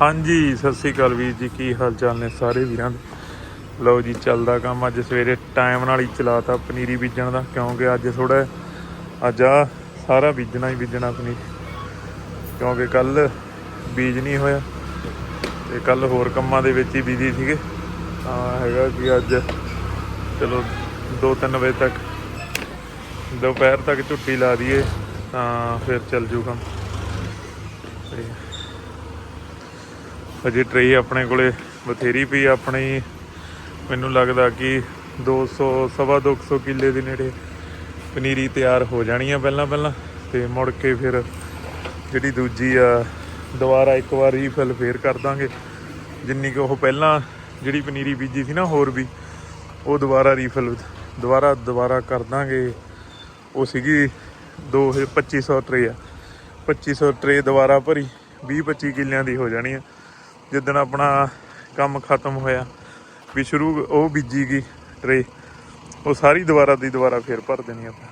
ਹਾਂਜੀ, ਸਤਿ ਸ੍ਰੀ ਅਕਾਲ ਵੀਰ ਜੀ, ਕੀ ਹਾਲ ਚਾਲ ਨੇ ਸਾਰੇ ਵੀਰਾਂ ਦੇ? ਲਓ ਜੀ, ਚੱਲਦਾ ਕੰਮ ਅੱਜ ਸਵੇਰੇ ਟਾਈਮ ਨਾਲ ਹੀ ਚਲਾਤਾ ਪਨੀਰੀ ਬੀਜਣ ਦਾ, ਕਿਉਂਕਿ ਅੱਜ ਥੋੜਾ ਅੱਜ ਆ ਸਾਰਾ ਬੀਜਣਾ ਹੀ ਬੀਜਣਾ ਪਨੀਰ। ਕਿਉਂਕਿ ਕੱਲ ਬੀਜ ਨਹੀਂ ਹੋਇਆ ਤੇ ਕੱਲ ਹੋਰ ਕੰਮਾਂ ਦੇ ਵਿੱਚ ਹੀ ਬੀਜੀ ਸੀਗੇ। ਤਾਂ ਹੈਗਾ ਕਿ ਅੱਜ ਚਲੋ 2-3 ਵਜੇ ਤੱਕ ਦੁਪਹਿਰ ਤੱਕ ਝੁੱਟੀ ਲਾ ਦਈਏ, ਤਾਂ ਫਿਰ ਚੱਲ ਜੂ ਕੰਮ ਤੇ ਅਜੇ ਟਰੇ ਆਪਣੇ ਕੋਲੇ ਬਥੇਰੀ ਪਈ ਆਪਣੀ ਮੈਨੂੰ ਲੱਗਦਾ ਕਿ 200 ਸਵਾ 200 ਕਿੱਲੇ ਦੇ ਨੇੜੇ ਪਨੀਰੀ ਤਿਆਰ ਹੋ ਜਾਣੀ ਆ ਪਹਿਲਾਂ ਪਹਿਲਾਂ, ਤੇ ਮੁੜ ਕੇ ਫਿਰ ਜਿਹੜੀ ਦੂਜੀ ਆ, ਦੁਬਾਰਾ ਇੱਕ ਵਾਰ ਰੀਫਿਲ ਫੇਰ ਕਰ ਦਾਂਗੇ। ਜਿੰਨੀ ਕਿ ਉਹ ਪਹਿਲਾਂ ਜਿਹੜੀ ਪਨੀਰੀ ਬੀਜੀ ਸੀ ਨਾ, ਹੋਰ ਵੀ, ਉਹ ਦੁਬਾਰਾ ਰੀਫਿਲ ਦੁਬਾਰਾ ਦੁਬਾਰਾ ਕਰ ਦਾਂਗੇ। ਉਹ ਸੀਗੀ 2 2500 ਟਰੇ ਆ। 2500 ਟਰੇ ਦੁਬਾਰਾ ਭਰੀ 20 25 ਕਿੱਲਿਆਂ ਦੀ ਹੋ ਜਾਣੀ ਆ। ਜਿੱਦਣ ਆਪਣਾ ਕੰਮ ਖਤਮ ਹੋਇਆ, ਵੀ ਸ਼ੁਰੂ ਉਹ ਬੀਜੀ ਗਈ ਟਰੇ ਉਹ ਸਾਰੀ ਦੁਬਾਰਾ ਦੀ ਦੁਬਾਰਾ ਫੇਰ ਭਰ ਦੇਣੀ ਆਪਾਂ।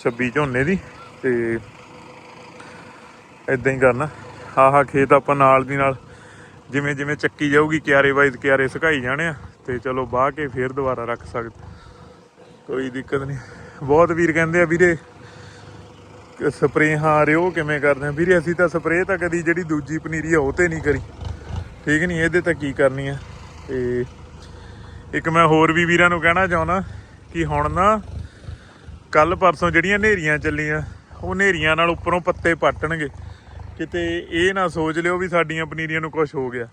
26 ਝੋਨੇ ਦੀ ਤੇ ਇਦਾਂ ਹੀ ਕਰਨਾ। ਆਹ ਖੇਤ ਆਪਾਂ ਨਾਲ ਦੀ ਨਾਲ ਜਿਵੇਂ ਜਿਵੇਂ ਚੱਕੀ ਜਾਊਗੀ, ਕਿਆਰੇ ਵਾਈਜ਼ ਕਿਆਰੇ ਸੁਕਾਈ ਜਾਣੇ ਆ, ਤੇ ਚਲੋ ਬਾਹ ਕੇ ਫੇਰ ਦੁਬਾਰਾ ਰੱਖ ਸਕਦੇ। ਕੋਈ ਦਿੱਕਤ ਨਹੀਂ। ਬਹੁਤ ਵੀਰ ਕਹਿੰਦੇ ਆ, ਵੀਰੇ ਸਪਰੇਅ ਹਾਂ ਰਿਓ ਕਿਵੇਂ ਕਰਦੇ ਆ? ਵੀਰੇ, ਅਸੀਂ ਤਾਂ ਸਪਰੇਅ ਤਾਂ ਕਦੀ ਜਿਹੜੀ ਦੂਜੀ ਪਨੀਰੀ ਆ, ਉਹ ਤੇ ਨਹੀਂ ਕਰੀ। ਠੀਕ ਨਹੀਂ, ਇਹਦੇ ਤਾਂ ਕੀ ਕਰਨੀ ਆ? ਤੇ ਇੱਕ ਮੈਂ ਹੋਰ ਵੀ ਵੀਰਾਂ ਨੂੰ ਕਹਿਣਾ ਚਾਹੁੰਦਾ ਕਿ ਹੁਣ ਨਾ ਕੱਲ ਪਰਸੋਂ ਜਿਹੜੀਆਂ ਹਨੇਰੀਆਂ ਚੱਲੀਆਂ, ਉਹ ਹਨੇਰੀਆਂ ਨਾਲ ਉੱਪਰੋਂ ਪੱਤੇ ਪੱਟਣਗੇ। ਕਿਤੇ ਇਹ ਨਾ ਸੋਚ ਲਿਓ ਵੀ ਸਾਡੀਆਂ ਪਨੀਰੀਆਂ ਨੂੰ ਕੁਝ ਹੋ ਗਿਆ।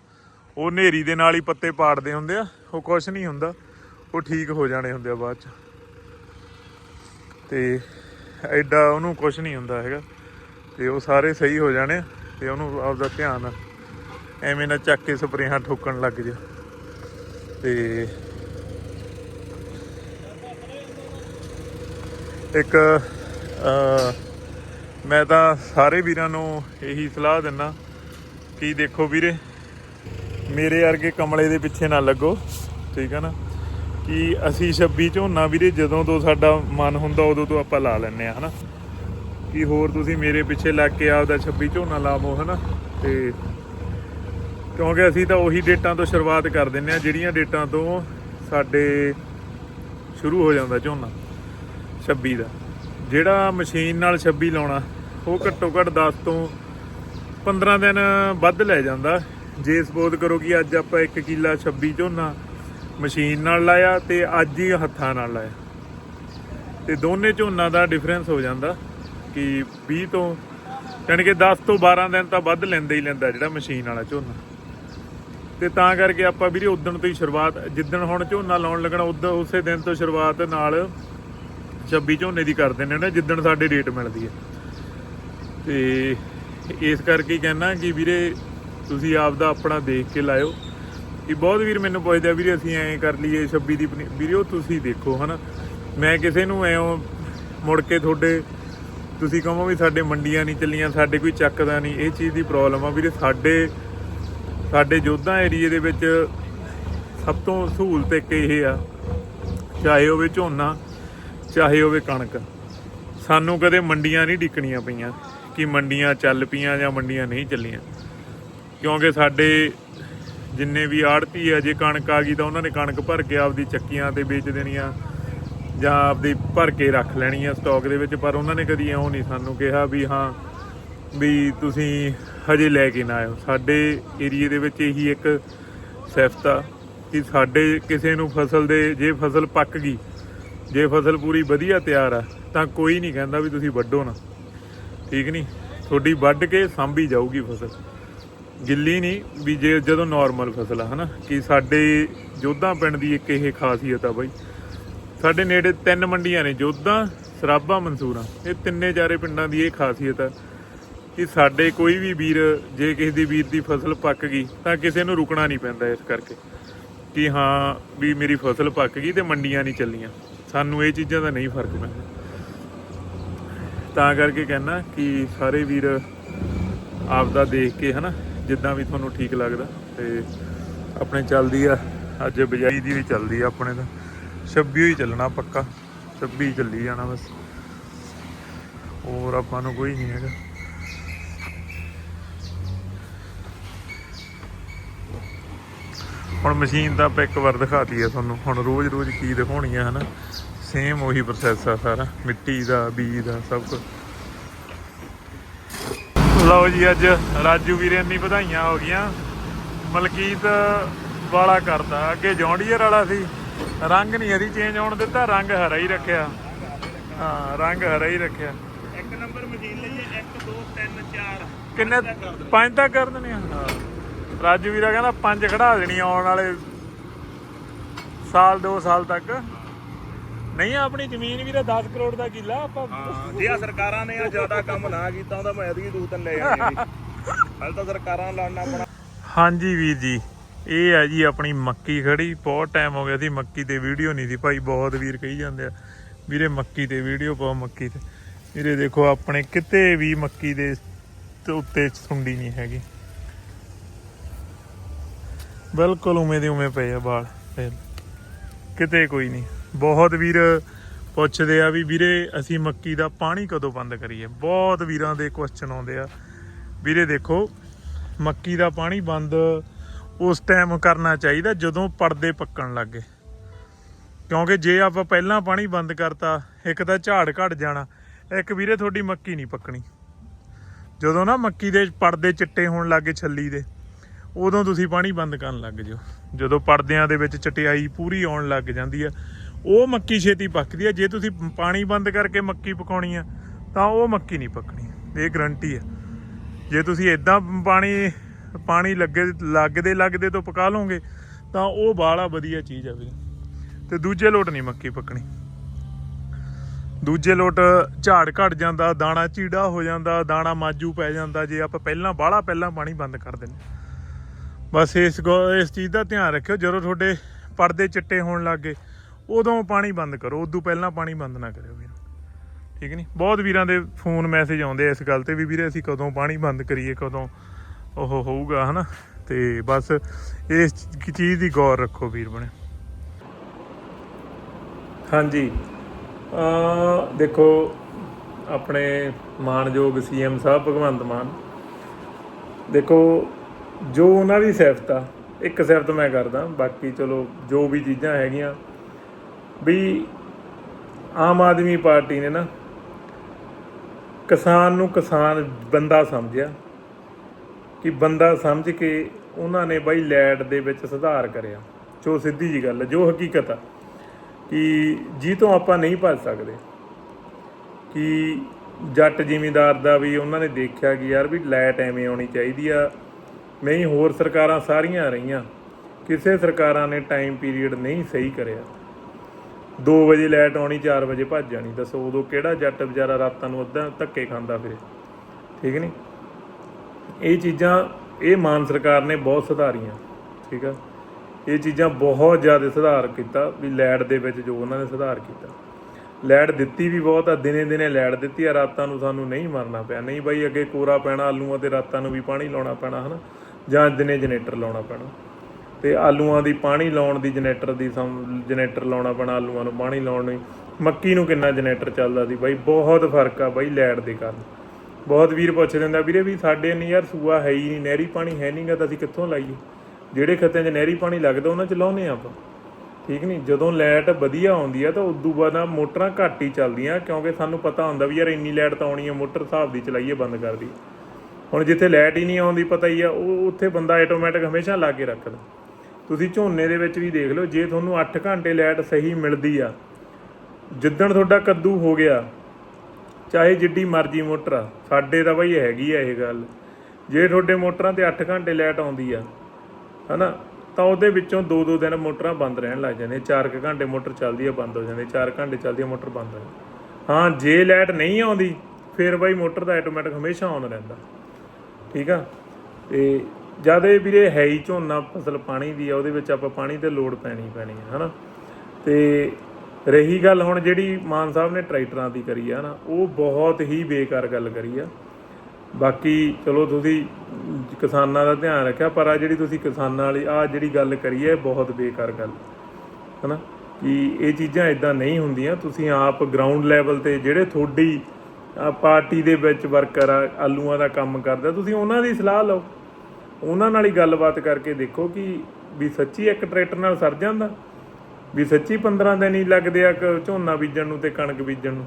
ਉਹ ਹਨੇਰੀ ਦੇ ਨਾਲ ਹੀ ਪੱਤੇ ਪਾੜਦੇ ਹੁੰਦੇ ਆ, ਉਹ ਕੁਝ ਨਹੀਂ ਹੁੰਦਾ। ਉਹ ਠੀਕ ਹੋ ਜਾਣੇ ਹੁੰਦੇ ਆ ਬਾਅਦ ਚ। ਤੇ ਐਡਾ ਉਹਨੂੰ ਕੁਝ ਨਹੀਂ ਹੁੰਦਾ ਹੈਗਾ। ਤੇ ਉਹ ਸਾਰੇ ਸਹੀ ਹੋ ਜਾਣੇ ਆ, ਤੇ ਉਹਨੂੰ ਆਪਦਾ ਧਿਆਨ ਐਵੇਂ ਨਾ ਚੱਕ ਕੇ ਸਪਰੇਹਾਂ ਠੋਕਣ ਲੱਗ ਜਾ। ਤੇ ਇੱਕ ਮੈਂ ਤਾਂ ਸਾਰੇ ਵੀਰਾਂ ਨੂੰ ਇਹੀ ਸਲਾਹ ਦਿੰਨਾ ਕਿ ਦੇਖੋ ਵੀਰੇ, ਮੇਰੇ ਵਰਗੇ ਕਮਲੇ ਦੇ ਪਿੱਛੇ ਨਾ ਲੱਗੋ, ਠੀਕ ਹੈ ਨਾ? ਕਿ ਅਸੀਂ 26 ਝੋਨਾ ਵੀਰੇ, ਜਦੋਂ ਤੋਂ ਸਾਡਾ ਮਨ ਹੁੰਦਾ ਉਦੋਂ ਤੋਂ ਆਪਾਂ ਲਾ ਲੈਨੇ ਆ, ਹਨਾ? ਕਿ ਹੋਰ ਤੁਸੀਂ ਮੇਰੇ ਪਿੱਛੇ ਲੱਗ ਕੇ ਆਪਦਾ 26 ਝੋਨਾ ਲਾਵੋ, ਹਨਾ? ਤੇ ਕਿਉਂਕਿ ਅਸੀਂ ਤਾਂ ਉਹੀ ਡੇਟਾਂ ਤੋਂ ਸ਼ੁਰੂਆਤ ਕਰ ਦਿੰਨੇ ਆ ਜਿਹੜੀਆਂ ਡੇਟਾਂ ਤੋਂ ਸਾਡੇ ਸ਼ੁਰੂ ਹੋ ਜਾਂਦਾ ਝੋਨਾ 26 ਦਾ। ਜਿਹੜਾ ਮਸ਼ੀਨ ਨਾਲ 26 ਲਾਉਣਾ, ਉਹ ਘੱਟੋ ਘੱਟ 10 ਤੋਂ 15 ਦਿਨ ਵੱਧ ਲੈ ਜਾਂਦਾ। ਜੇ ਸਪੋਜ਼ ਕਰੋ ਕਿ ਅੱਜ ਆਪਾਂ 1 ਕਿੱਲਾ 26 ਝੋਨਾ ਮਸ਼ੀਨ ਨਾਲ ਲਾਇਆ ਤੇ ਅੱਜ ਹੀ ਹੱਥਾਂ ਨਾਲ ਲਾਇਆ। ਤੇ ਦੋਨੇ ਝੋਨਾ ਦਾ ਡਿਫਰੈਂਸ ਹੋ ਜਾਂਦਾ ਕਿ 20 ਤੋਂ, ਯਾਨੀ ਕਿ 10 ਤੋਂ 12 ਦਿਨ ਤਾਂ ਵੱਧ ਲੈਂਦਾ ਹੀ ਲੈਂਦਾ ਜਿਹੜਾ ਮਸ਼ੀਨ ਵਾਲਾ ਝੋਨਾ। ਤੇ ਤਾਂ ਕਰਕੇ ਆਪਾਂ ਵੀਰੇ ਉਦੋਂ ਤੋਂ ਹੀ ਸ਼ੁਰੂਆਤ, ਜਿੱਦਣ ਹੁਣ ਝੋਨਾ ਲਾਉਣ ਲੱਗਣਾ, ਉਦੋਂ, ਉਸੇ ਦਿਨ ਤੋਂ ਸ਼ੁਰੂਆਤ ਨਾਲ 26 ਝੋਨੇ ਦੀ ਕਰ ਦਿੰਦੇ ਨੇ, ਜਿੱਦਣ ਸਾਡੇ ਰੇਟ ਮਿਲਦੀ ਹੈ। ਤੇ ਇਸ ਕਰਕੇ ਹੀ ਕਿ ਵੀਰੇ ਤੁਸੀਂ ਆਪ ਦਾ ਆਪਣਾ ਦੇਖ ਕੇ ਲਾਇਓ। ਕਿ ਬਹੁਤ ਵੀਰ ਮੈਨੂੰ ਪੁੱਛਦੇ ਆ, ਵੀਰੇ ਅਸੀਂ ਐਂ ਕਰ ਲਈਏ 26 ਦੀ ਪਨੀ- ਵੀਰੇ ਉਹ ਤੁਸੀਂ ਦੇਖੋ, ਹਨਾ। ਮੈਂ ਕਿਸੇ ਨੂੰ ਐਂ ਮੁੜ ਕੇ ਤੁਹਾਡੇ, ਤੁਸੀਂ ਕਹੋ ਵੀ ਸਾਡੇ ਮੰਡੀਆਂ ਨਹੀਂ ਚੱਲੀਆਂ, ਸਾਡੇ ਕੋਈ ਚੱਕਦਾ ਨਹੀਂ, ਇਹ ਚੀਜ਼ ਦੀ ਪ੍ਰੋਬਲਮ ਆ। ਵੀਰੇ ਸਾਡੇ ਸਾਡੇ ਜੋਧਾ ਏਰੀਏ ਦੇ ਵਿੱਚ ਸਭ ਤੋਂ ਸਹੂਲਤ ਇੱਕ ਇਹ ਆ, ਚਾਹੇ ਹੋਵੇ ਝੋਨਾ, ਚਾਹੇ ਹੋਵੇ ਕਣਕ, ਸਾਨੂੰ ਕਦੇ ਮੰਡੀਆਂ ਨਹੀਂ ਡਿੱਕਣੀਆਂ ਪਈਆਂ ਕਿ ਮੰਡੀਆਂ ਚੱਲ ਪਈਆਂ ਜਾਂ ਮੰਡੀਆਂ ਨਹੀਂ ਚੱਲੀਆਂ। ਕਿਉਂਕਿ ਸਾਡੇ ਜਿੰਨੇ ਵੀ ਆੜਤੀ ਆ, ਜੇ ਕਣਕ ਆ ਗਈ ਤਾਂ ਉਹਨਾਂ ਨੇ ਕਣਕ ਭਰ ਕੇ ਆਪਦੀ ਚੱਕੀਆਂ ਤੇ ਵੇਚ ਦੇਣੀਆਂ ਜਾਂ ਆਪਦੀ ਭਰ ਕੇ ਰੱਖ ਲੈਣੀ ਆ ਸਟਾਕ ਦੇ ਵਿੱਚ, ਪਰ ਉਹਨਾਂ ਨੇ ਕਦੀ ਐਉਂ ਨਹੀਂ ਸਾਨੂੰ ਕਿਹਾ ਵੀ ਹਾਂ, ਵੀ ਤੁਸੀਂ ਹਜੇ ਲੈ ਕੇ ਨਾ ਆਇਓ। ਸਾਡੇ ਏਰੀਏ ਦੇ ਵਿੱਚ ਇਹੀ ਇੱਕ ਸਿਫਤ ਆ ਕਿ ਸਾਡੇ ਕਿਸੇ ਨੂੰ ਫਸਲ ਦੇ, ਜੇ ਫਸਲ ਪੱਕ ਗਈ, ਜੇ ਫਸਲ ਪੂਰੀ ਵਧੀਆ ਤਿਆਰ ਆ, ਤਾਂ ਕੋਈ ਨਹੀਂ ਕਹਿੰਦਾ ਵੀ ਤੁਸੀਂ ਵੱਢੋ ਨਾ। ਠੀਕ ਨਹੀਂ? ਤੁਹਾਡੀ ਵੱਢ ਕੇ ਸਾਂਭੀ ਜਾਊਗੀ ਫਸਲ। ਗਿੱਲੀ ਨਹੀਂ ਵੀ ਜੇ ਜਦੋਂ ਨਾਰਮਲ ਫਸਲ ਆ, ਹਨਾ? ਕਿ ਸਾਡੇ ਜੋਧਾ ਪਿੰਡ ਦੀ ਇੱਕ ਇਹ ਖਾਸੀਅਤ ਆ ਬਾਈ। ਸਾਡੇ ਨੇੜੇ ਤਿੰਨ ਮੰਡੀਆਂ ਨੇ, ਜੋਧਾ ਸਰਾਬਾ ਮਨਸੂਰਾ। ਇਹ ਤਿੰਨੇ ਚਾਰੇ ਪਿੰਡਾਂ ਦੀ ਇਹ ਖਾਸੀਅਤ ਆ। ਕਿ ਸਾਡੇ ਕੋਈ ਵੀ ਵੀਰ, ਜੇ ਕਿਸੇ ਦੀ ਵੀਰ ਦੀ ਫਸਲ ਪੱਕ ਗਈ, ਤਾਂ ਕਿਸੇ ਨੂੰ ਰੁਕਣਾ ਨਹੀਂ ਪੈਂਦਾ ਇਸ ਕਰਕੇ। ਕਿ ਹਾਂ, ਵੀ ਮੇਰੀ ਫਸਲ ਪੱਕ ਗਈ ਤੇ ਮੰਡੀਆਂ ਨਹੀਂ ਚੱਲੀਆਂ। ਸਾਨੂੰ ਇਹ ਚੀਜ਼ਾਂ ਦਾ ਨਹੀਂ ਫ਼ਰਕ ਪੈਂਦਾ। ਤਾਂ ਕਰਕੇ ਕਹਿਣਾ ਕਿ ਸਾਰੇ ਵੀਰ ਆਪਦਾ ਦੇਖ ਕੇ ਹਨਾ, ਜਿੱਦਾਂ ਵੀ ਤੁਹਾਨੂੰ ਠੀਕ ਲੱਗਦਾ, ਤੇ ਆਪਣੇ ਚੱਲਦੀ ਆ। ਅੱਜ ਬਜਾਈ ਦੀ ਵੀ ਚੱਲਦੀ ਆ ਆਪਣੇ ਤਾਂ। 26 ਹੀ ਚੱਲਣਾ ਪੱਕਾ। 26 ਚੱਲੀ ਜਾਣਾ ਬਸ। ਹੋਰ ਆਪਾਂ ਨੂੰ ਕੋਈ ਨਹੀਂ ਹੈਗਾ। ਹੁਣ ਮਸ਼ੀਨ ਤਾਂ ਆਪਾਂ ਇੱਕ ਵਾਰ ਦਿਖਾਤੀ ਆ ਤੁਹਾਨੂੰ। ਹੁਣ ਰੋਜ਼-ਰੋਜ਼ ਕੀ ਦਿਖਾਉਣੀ ਆ ਹਨਾ? ਸੇਮ ਉਹੀ ਪ੍ਰੋਸੈਸ ਆ ਸਾਰਾ। ਮਿੱਟੀ ਦਾ ਬੀਜ ਦਾ ਸਭ ਕੁਝ ਲਓ ਜੀ ਅੱਜ ਰਾਜੂ ਵੀਰੇ ਇੰਨੀ ਵਧਾਈਆਂ ਹੋ ਗਈਆਂ। ਮਲਕੀਤ ਵਾਲਾ ਕਰਦਾ। ਅੱਗੇ ਜੌਂਡੀਅਰ ਵਾਲਾ ਸੀ। ਰੰਗ ਨਹੀਂ ਇਹਦੀ ਚੇਂਜ ਹੋਣ ਦਿੱਤਾ ਰੰਗ ਹਰਾ ਹੀ ਰੱਖਿਆ। ਹਾਂ ਰੰਗ ਹਰਾ ਹੀ ਰੱਖਿਆ। ਇੱਕ ਨੰਬਰ ਮਸ਼ੀਨ ਲਈਏ 1 2 3 4 ਕਿੰਨੇ? ਪੰਜ ਤੱਕ ਕਰ ਆ। ਹਾਂ ਰਾਜੂ ਵੀਰਾ ਕਹਿੰਦਾ ਪੰਜ ਖੜਾ ਦੇਣੀ ਆਉਣ ਵਾਲੇ ਸਾਲ 2 ਸਾਲ ਤੱਕ। ਨਹੀਂ ਆਪਣੀ ਜ਼ਮੀਨ ਵੀਰਾ 10 ਕਰੋੜ ਦਾ ਕਿੱਲਾ ਆਪਾਂ ਜੇ ਆ ਸਰਕਾਰਾਂ ਨੇ ਆ ਜ਼ਿਆਦਾ ਕੰਮ ਨਾ ਕੀਤਾ ਉਹਦਾ ਮੈਂ ਇਹਦੀ ਦੋ ਤਿੰਨ ਲੈ ਜਾਣੀ ਹਾਲ ਤਾਂ ਸਰਕਾਰਾਂ ਲੜਨਾ ਬਣਾ ਹਾਂਜੀ ਵੀਰ ਜੀ ਇਹ ਹੈ ਜੀ ਆਪਣੀ ਮੱਕੀ ਖੜੀ ਬਹੁਤ ਟਾਈਮ ਹੋ ਗਿਆ ਸੀ ਮੱਕੀ ਤੇ ਵੀਡੀਓ ਨਹੀਂ ਸੀ ਭਾਈ ਬਹੁਤ ਵੀਰ ਕਹੀ ਜਾਂਦੇ ਆ। ਵੀਰੇ ਮੱਕੀ ਤੇ ਵੀਡੀਓ ਪਾਓ ਮੱਕੀ ਤੇ। ਵੀਰੇ ਦੇਖੋ ਆਪਣੇ ਕਿਤੇ ਵੀ ਮੱਕੀ ਦੇ ਉੱਤੇ ਸੁੰਡੀ ਨਹੀਂ ਹੈਗੀ। ਬਿਲਕੁਲ ਉਵੇਂ ਦੇ ਉਵੇਂ ਪਏ ਆ ਵਾਲ, ਫਿਰ। ਕਿਤੇ ਕੋਈ ਨਹੀਂ। ਬਹੁਤ ਵੀਰ ਪੁੱਛਦੇ ਆ ਵੀ ਵੀਰੇ, ਅਸੀਂ ਮੱਕੀ ਦਾ ਪਾਣੀ ਕਦੋਂ ਬੰਦ ਕਰੀਏ? ਬਹੁਤ ਵੀਰਾਂ ਦੇ ਕੁਐਸਚਨ ਆਉਂਦੇ ਆ। ਵੀਰੇ ਦੇਖੋ, ਮੱਕੀ ਦਾ ਪਾਣੀ ਬੰਦ ਉਸ ਟਾਈਮ ਕਰਨਾ ਚਾਹੀਦਾ ਜਦੋਂ ਪਰਦੇ ਪੱਕਣ ਲੱਗੇ ਕਿਉਂਕਿ ਜੇ ਆਪਾਂ ਪਹਿਲਾਂ ਪਾਣੀ ਬੰਦ ਕਰਤਾ, ਇੱਕ ਤਾਂ ਝਾੜ ਘਟ ਜਾਣਾ, ਇੱਕ ਵੀਰੇ ਤੁਹਾਡੀ ਮੱਕੀ ਨਹੀਂ ਪੱਕਣੀ। ਜਦੋਂ ਨਾ ਮੱਕੀ ਦੇ ਪਰਦੇ ਚਿੱਟੇ ਹੋਣ ਲੱਗੇ ਛੱਲੀ ਦੇ ਉਦੋਂ ਤੁਸੀਂ ਪਾਣੀ ਬੰਦ ਕਰਨ ਲੱਗ ਜਿਓ। ਜਦੋਂ ਪਰਦਿਆਂ ਦੇ ਵਿੱਚ ਚਟਿਆਈ ਪੂਰੀ ਆਉਣ ਲੱਗ ਜਾਂਦੀ ਆ, ਉਹ ਮੱਕੀ ਛੇਤੀ ਪੱਕਦੀ ਆ। ਜੇ ਤੁਸੀਂ ਪਾਣੀ ਬੰਦ ਕਰਕੇ ਮੱਕੀ ਪਕਾਉਣੀ ਆ, ਤਾਂ ਉਹ ਮੱਕੀ ਨਹੀਂ ਪੱਕਣੀ। ਇਹ ਗਰੰਟੀ ਆ। ਜੇ ਤੁਸੀਂ ਇਦਾਂ ਪਾਣੀ ਪਾਣੀ ਲੱਗੇ, ਲੱਗਦੇ ਲੱਗਦੇ ਤੋਂ ਪਕਾ ਲਓਗੇ, ਤਾਂ ਉਹ ਬਾਲਾ ਵਧੀਆ ਚੀਜ਼ ਆ ਵੀਰੇ। ਤੇ ਦੂਜੇ ਲੋਟ ਨਹੀਂ ਮੱਕੀ ਪੱਕਣੀ। ਦੂਜੇ ਲੋਟ ਝਾੜ ਘਟ ਜਾਂਦਾ, ਦਾਣਾ ਚੀੜਾ ਹੋ ਜਾਂਦਾ, ਦਾਣਾ ਮਾਜੂ ਪੈ ਜਾਂਦਾ। ਜੇ ਆਪਾਂ ਪਹਿਲਾਂ, ਬਾਹਲਾ ਪਹਿਲਾਂ ਪਾਣੀ ਬੰਦ ਕਰ ਦਿੰਦੇ। ਬਸ ਇਸ ਗੋ- ਇਸ ਚੀਜ਼ ਦਾ ਧਿਆਨ ਰੱਖਿਓ, ਜਦੋਂ ਤੁਹਾਡੇ ਪਰਦੇ ਚਿੱਟੇ ਹੋਣ ਲੱਗੇ ਉਦੋਂ ਪਾਣੀ ਬੰਦ ਕਰੋ, ਉਦੋਂ ਪਹਿਲਾਂ ਪਾਣੀ ਬੰਦ ਨਾ ਕਰਿਓ ਵੀਰ। ਠੀਕ ਨਹੀਂ ਬਹੁਤ ਵੀਰਾਂ ਦੇ ਫੋਨ ਮੈਸੇਜ ਆਉਂਦੇ ਇਸ ਗੱਲ ਤੇ ਵੀ ਵੀਰੇ, ਅਸੀਂ ਕਦੋਂ ਪਾਣੀ ਬੰਦ ਕਰੀਏ, ਕਦੋਂ ਉਹ ਹੋਊਗਾ, ਹਨਾ? ਤੇ ਬਸ ਇਸ ਚੀਜ਼ ਦੀ ਗੌਰ ਰੱਖੋ ਵੀਰ ਬਣੇ। ਹਾਂਜੀ। ਅ ਦੇਖੋ, ਆਪਣੇ ਮਾਨਯੋਗ ਸੀਐਮ ਸਾਹਿਬ ਭਗਵੰਤ ਮਾਨ, ਦੇਖੋ ਜੋ ਉਹਨਾਂ ਦੀ ਸਿਫਤ ਆ, ਇੱਕ ਸਿਫਤ ਮੈਂ ਕਰਦਾ, ਬਾਕੀ ਚਲੋ ਜੋ ਵੀ ਚੀਜ਼ਾਂ ਹੈਗੀਆਂ। ਵੀ ਆਮ ਆਦਮੀ ਪਾਰਟੀ ਨੇ ਨਾ, ਕਿਸਾਨ ਨੂੰ ਕਿਸਾਨ ਬੰਦਾ ਸਮਝਿਆ ਕਿ ਬੰਦਾ ਸਮਝ ਕੇ ਉਹਨਾਂ ਨੇ ਬਾਈ ਲੈਟ ਦੇ ਵਿੱਚ ਸੁਧਾਰ ਕਰਿਆ। ਜੋ ਸਿੱਧੀ ਜੀ ਗੱਲ ਹੈ ਜੋ ਹਕੀਕਤ ਆ ਕਿ ਜੀ ਤੋਂ ਆਪਾਂ ਨਹੀਂ ਭੱਜ ਸਕਦੇ। ਕਿ ਜੱਟ ਜ਼ਿਮੀਂਦਾਰ ਦਾ ਵੀ ਉਹਨਾਂ ਨੇ ਦੇਖਿਆ ਕਿ ਯਾਰ ਵੀ ਲਾਈਟ ਐਵੇਂ ਆਉਣੀ ਚਾਹੀਦੀ ਆ ਨਹੀਂ, ਹੋਰ ਸਰਕਾਰਾਂ ਸਾਰੀਆਂ ਰਹੀਆਂ। ਕਿਸੇ ਸਰਕਾਰਾਂ ਨੇ ਟਾਈਮ ਪੀਰੀਅਡ ਨਹੀਂ ਸਹੀ ਕਰਿਆ। 2 ਵਜੇ ਲੈਟ ਆਉਣੀ 4 ਵਜੇ ਭੱਜ ਜਾਣੀ। ਦੱਸੋ ਉਦੋਂ ਕਿਹੜਾ ਜੱਟ ਵਿਚਾਰਾ ਰਾਤਾਂ ਨੂੰ ਅੱਧਾ ਧੱਕੇ ਖਾਂਦਾ ਫਿਰੇ। ਠੀਕ ਨਹੀਂ? ਇਹ ਚੀਜ਼ਾਂ, ਇਹ ਮਾਨ ਸਰਕਾਰ ਨੇ ਬਹੁਤ ਸੁਧਾਰੀਆਂ। ਠੀਕ ਆ? ਇਹ ਚੀਜ਼ਾਂ ਬਹੁਤ ਜ਼ਿਆਦਾ ਸੁਧਾਰ ਕੀਤਾ ਵੀ ਲੈਟ ਦੇ ਵਿੱਚ ਜੋ ਉਹਨਾਂ ਨੇ ਸੁਧਾਰ ਕੀਤਾ। ਲੈਟ ਦਿੱਤੀ ਵੀ ਬਹੁਤ ਆ, ਦਿਨੇ ਦਿਨੇ ਲੈਟ ਦਿੱਤੀ ਆ। ਰਾਤਾਂ ਨੂੰ ਸਾਨੂੰ ਨਹੀਂ ਮਰਨਾ ਪਿਆ। ਨਹੀਂ ਬਾਈ ਅੱਗੇ ਕੋਰਾ ਪੈਣਾ, ਆਲੂਆਂ ਤੇ ਰਾਤਾਂ ਨੂੰ ਵੀ ਪਾਣੀ ਲਾਉਣਾ ਪੈਣਾ, ਹਨਾ? ਜਾਂ ਦਿਨੇ ਜਨਰੇਟਰ ਲਾਉਣਾ ਪੈਣਾ। ਤੇ ਆਲੂਆਂ ਦੀ ਪਾਣੀ ਲਾਉਣ ਦੀ ਜਨਰੇਟਰ ਦੀ ਜਨਰੇਟਰ ਲਾਉਣਾ ਪੈਣਾ, ਆਲੂਆਂ ਨੂੰ ਪਾਣੀ ਲਾਉਣ ਲਈ ਮੱਕੀ ਨੂੰ ਕਿੰਨਾ ਜਨਰੇਟਰ ਚੱਲਦਾ ਸੀ ਬਾਈ? ਬਹੁਤ ਫ਼ਰਕ ਆ ਬਾਈ ਲੈਟ ਦੇ ਕਾਰਨ। ਬਹੁਤ ਵੀਰ ਪੁੱਛਦੇ ਹੁੰਦਾ ਵੀਰੇ ਵੀ ਸਾਡੇ ਨਹੀਂ ਯਾਰ ਸੂਆ ਹੈ ਹੀ ਨਹੀਂ, ਨਹਿਰੀ ਪਾਣੀ ਹੈ ਨਹੀਂਗਾ ਤਾਂ ਅਸੀਂ ਕਿੱਥੋਂ ਲਾਈਏ? ਜਿਹੜੇ ਖੱਤਿਆਂ 'ਚ ਨਹਿਰੀ ਪਾਣੀ ਲੱਗਦਾ ਉਹਨਾਂ 'ਚ ਲਾਉਨੇ ਆ ਆਪਾਂ। ਠੀਕ ਨਹੀਂ ਜਦੋਂ ਲਾਈਟ ਵਧੀਆ ਆਉਂਦੀ ਆ ਤਾਂ ਉਦੋਂ ਬਾਅਦ ਨਾ ਮੋਟਰਾਂ ਘੱਟ ਹੀ ਚੱਲਦੀਆਂ, ਕਿਉਂਕਿ ਸਾਨੂੰ ਪਤਾ ਹੁੰਦਾ ਵੀ ਯਾਰ ਇੰਨੀ ਲਾਈਟ ਤਾਂ ਆਉਣੀ ਹੈ ਮੋਟਰ ਹਿਸਾਬ ਦੀ ਚਲਾਈਏ, ਬੰਦ ਕਰ ਦੀ ਹੁਣ ਜਿੱਥੇ ਲਾਈਟ ਹੀ ਨਹੀਂ ਆਉਂਦੀ, ਪਤਾ ਹੀ ਆ, ਉਹ ਉੱਥੇ ਬੰਦਾ ਆਟੋਮੈਟਿਕ ਹਮੇਸ਼ਾ ਲਾ ਕੇ ਰੱਖਦਾ। ਤੁਸੀਂ ਝੋਨੇ ਦੇ ਵਿੱਚ ਵੀ ਦੇਖ ਲਓ, ਜੇ ਤੁਹਾਨੂੰ 8 ਘੰਟੇ ਲਾਈਟ ਸਹੀ ਮਿਲਦੀ ਆ, ਜਿੱਦਣ ਤੁਹਾਡਾ ਕੱਦੂ ਹੋ ਗਿਆ, ਚਾਹੇ ਜਿੱਡੀ ਮਰਜ਼ੀ ਮੋਟਰ ਆ, ਸਾਡੇ ਤਾਂ ਬਈ ਹੈਗੀ ਆ ਇਹ ਗੱਲ। ਜੇ ਤੁਹਾਡੇ ਮੋਟਰਾਂ ਤੇ 8 ਘੰਟੇ ਲਾਈਟ ਆਉਂਦੀ ਆ, ਹਨਾ, ਤਾਂ ਉਹਦੇ ਵਿੱਚੋਂ 2-2 ਦਿਨ ਮੋਟਰਾਂ ਬੰਦ ਰਹਿਣ ਲੱਗ ਜਾਂਦੀਆਂ 4 ਘੰਟੇ ਮੋਟਰ ਚੱਲਦੀ ਆ, ਬੰਦ ਹੋ ਜਾਂਦੀ 4 ਘੰਟੇ ਚੱਲਦੀ ਆ, ਮੋਟਰ ਬੰਦ ਹੋ ਜਾਂਦੀ। ਹਾਂ, ਜੇ ਲਾਈਟ ਨਹੀਂ ਆਉਂਦੀ, ਫਿਰ ਬਾਈ ਮੋਟਰ ਦਾ ਆਟੋਮੈਟਿਕ ਹਮੇਸ਼ਾ ਆਨ ਰਹਿੰਦਾ। ਠੀਕ ਆ? ਤੇ ਜਦ ਇਹ ਵੀਰੇ ਹੈ ਹੀ ਝੋਨਾ ਫਸਲ ਪਾਣੀ ਦੀ ਆ, ਉਹਦੇ ਵਿੱਚ ਆਪਾਂ ਪਾਣੀ ਤੇ ਲੋਡ ਪੈਣੀ ਪੈਣੀ ਹੈ ਹਨਾ? ਤੇ ਰਹੀ ਗੱਲ ਹੁਣ ਜਿਹੜੀ ਮਾਨ ਸਾਹਿਬ ਨੇ ਟਰੈਕਟਰਾਂ ਦੀ ਕਰੀ ਆ ਨਾ ਉਹ ਬਹੁਤ ਹੀ ਬੇਕਾਰ ਗੱਲ ਕਰੀ ਆ। ਬਾਕੀ ਚਲੋ ਤੁਸੀਂ ਕਿਸਾਨਾਂ ਦਾ ਧਿਆਨ ਰੱਖਿਆ, ਪਰ ਆ ਜਿਹੜੀ ਤੁਸੀਂ ਕਿਸਾਨਾਂ ਵਾਲੀ, ਆ ਜਿਹੜੀ ਗੱਲ ਕਰੀ ਹੈ ਬਹੁਤ ਬੇਕਾਰ ਗੱਲ, ਹਨਾ? ਕਿ ਇਹ ਚੀਜ਼ਾਂ ਇਦਾਂ ਨਹੀਂ ਹੁੰਦੀਆਂ, ਤੁਸੀਂ ਆਪ ਗਰਾਊਂਡ ਲੈਵਲ ਤੇ ਜਿਹੜੇ ਤੁਹਾਡੀ ਪਾਰਟੀ ਦੇ ਵਿੱਚ ਵਰਕਰ ਆ, ਆਲੂਆਂ ਦਾ ਕੰਮ ਕਰਦਾ। ਤੁਸੀਂ ਉਹਨਾਂ ਦੀ ਸਲਾਹ ਲਓ। ਉਹਨਾਂ ਨਾਲ ਹੀ ਗੱਲਬਾਤ ਕਰਕੇ ਦੇਖੋ ਕਿ ਵੀ ਸੱਚੀ ਇੱਕ ਟਰੈਕਟਰ ਨਾਲ ਸਰ ਜਾਂਦਾ। ਵੀ ਸੱਚੀ 15 ਦਿਨ ਹੀ ਲੱਗਦੇ ਆ ਝੋਨਾ ਬੀਜਣ ਨੂੰ ਤੇ ਕਣਕ ਬੀਜਣ ਨੂੰ।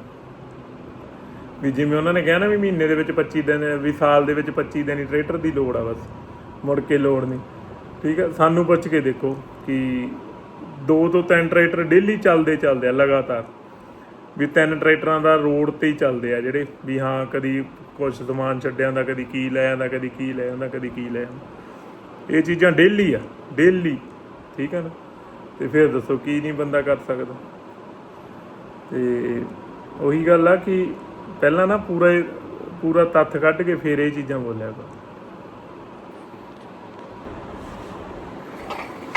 ਵੀ ਜਿਵੇਂ ਉਹਨਾਂ ਨੇ ਕਿਹਾ ਨਾ ਵੀ ਮਹੀਨੇ ਦੇ ਵਿੱਚ 25 ਦਿਨ, ਵੀ ਸਾਲ ਦੇ ਵਿੱਚ 25 ਦਿਨ ਹੀ ਟਰੈਕਟਰ ਦੀ ਲੋੜ ਆ ਬਸ। ਮੁੜ ਕੇ ਲੋੜ ਨਹੀਂ। ਠੀਕ ਆ? ਸਾਨੂੰ ਪੁੱਛ ਕੇ ਦੇਖੋ ਕਿ ਦੋ ਤੋਂ ਤਿੰਨ ਟਰੈਕਟਰ ਡੇਲੀ ਚੱਲਦੇ ਚੱਲਦੇ ਆ ਲਗਾਤਾਰ। ਵੀ ਤਿੰਨ ਟਰੈਕਟਰਾਂ ਦਾ ਰੋਡ ਤੇ ਹੀ ਚੱਲਦੇ ਆ ਜਿਹੜੇ ਵੀ ਹਾਂ ਕਦੀ ਕੁਝ ਸਮਾਨ ਛੱਡਿਆਂ ਦਾ ਕਦੀ ਕੀ ਲੈ ਆਂਦਾ, ਕਦੀ ਕੀ ਲੈ ਆਂਦਾ, ਕਦੀ ਕੀ ਲੈ ਆਂਦਾ। ਇਹ ਚੀਜ਼ਾਂ ਡੇਲੀ ਆ ਡੇਲੀ ਠੀਕ ਆ ਨਾ? ਤੇ ਫਿਰ ਦੱਸੋ ਕੀ ਨਹੀਂ ਬੰਦਾ ਕਰ ਸਕਦਾ। ਤੇ ਉਹੀ ਗੱਲ ਆ ਕਿ ਪਹਿਲਾਂ ਨਾ ਪੂਰਾ ਪੂਰਾ ਤੱਥ ਕੱਢ ਕੇ ਫਿਰ ਇਹ ਚੀਜ਼ਾਂ ਬੋਲਿਆ ਕਰ।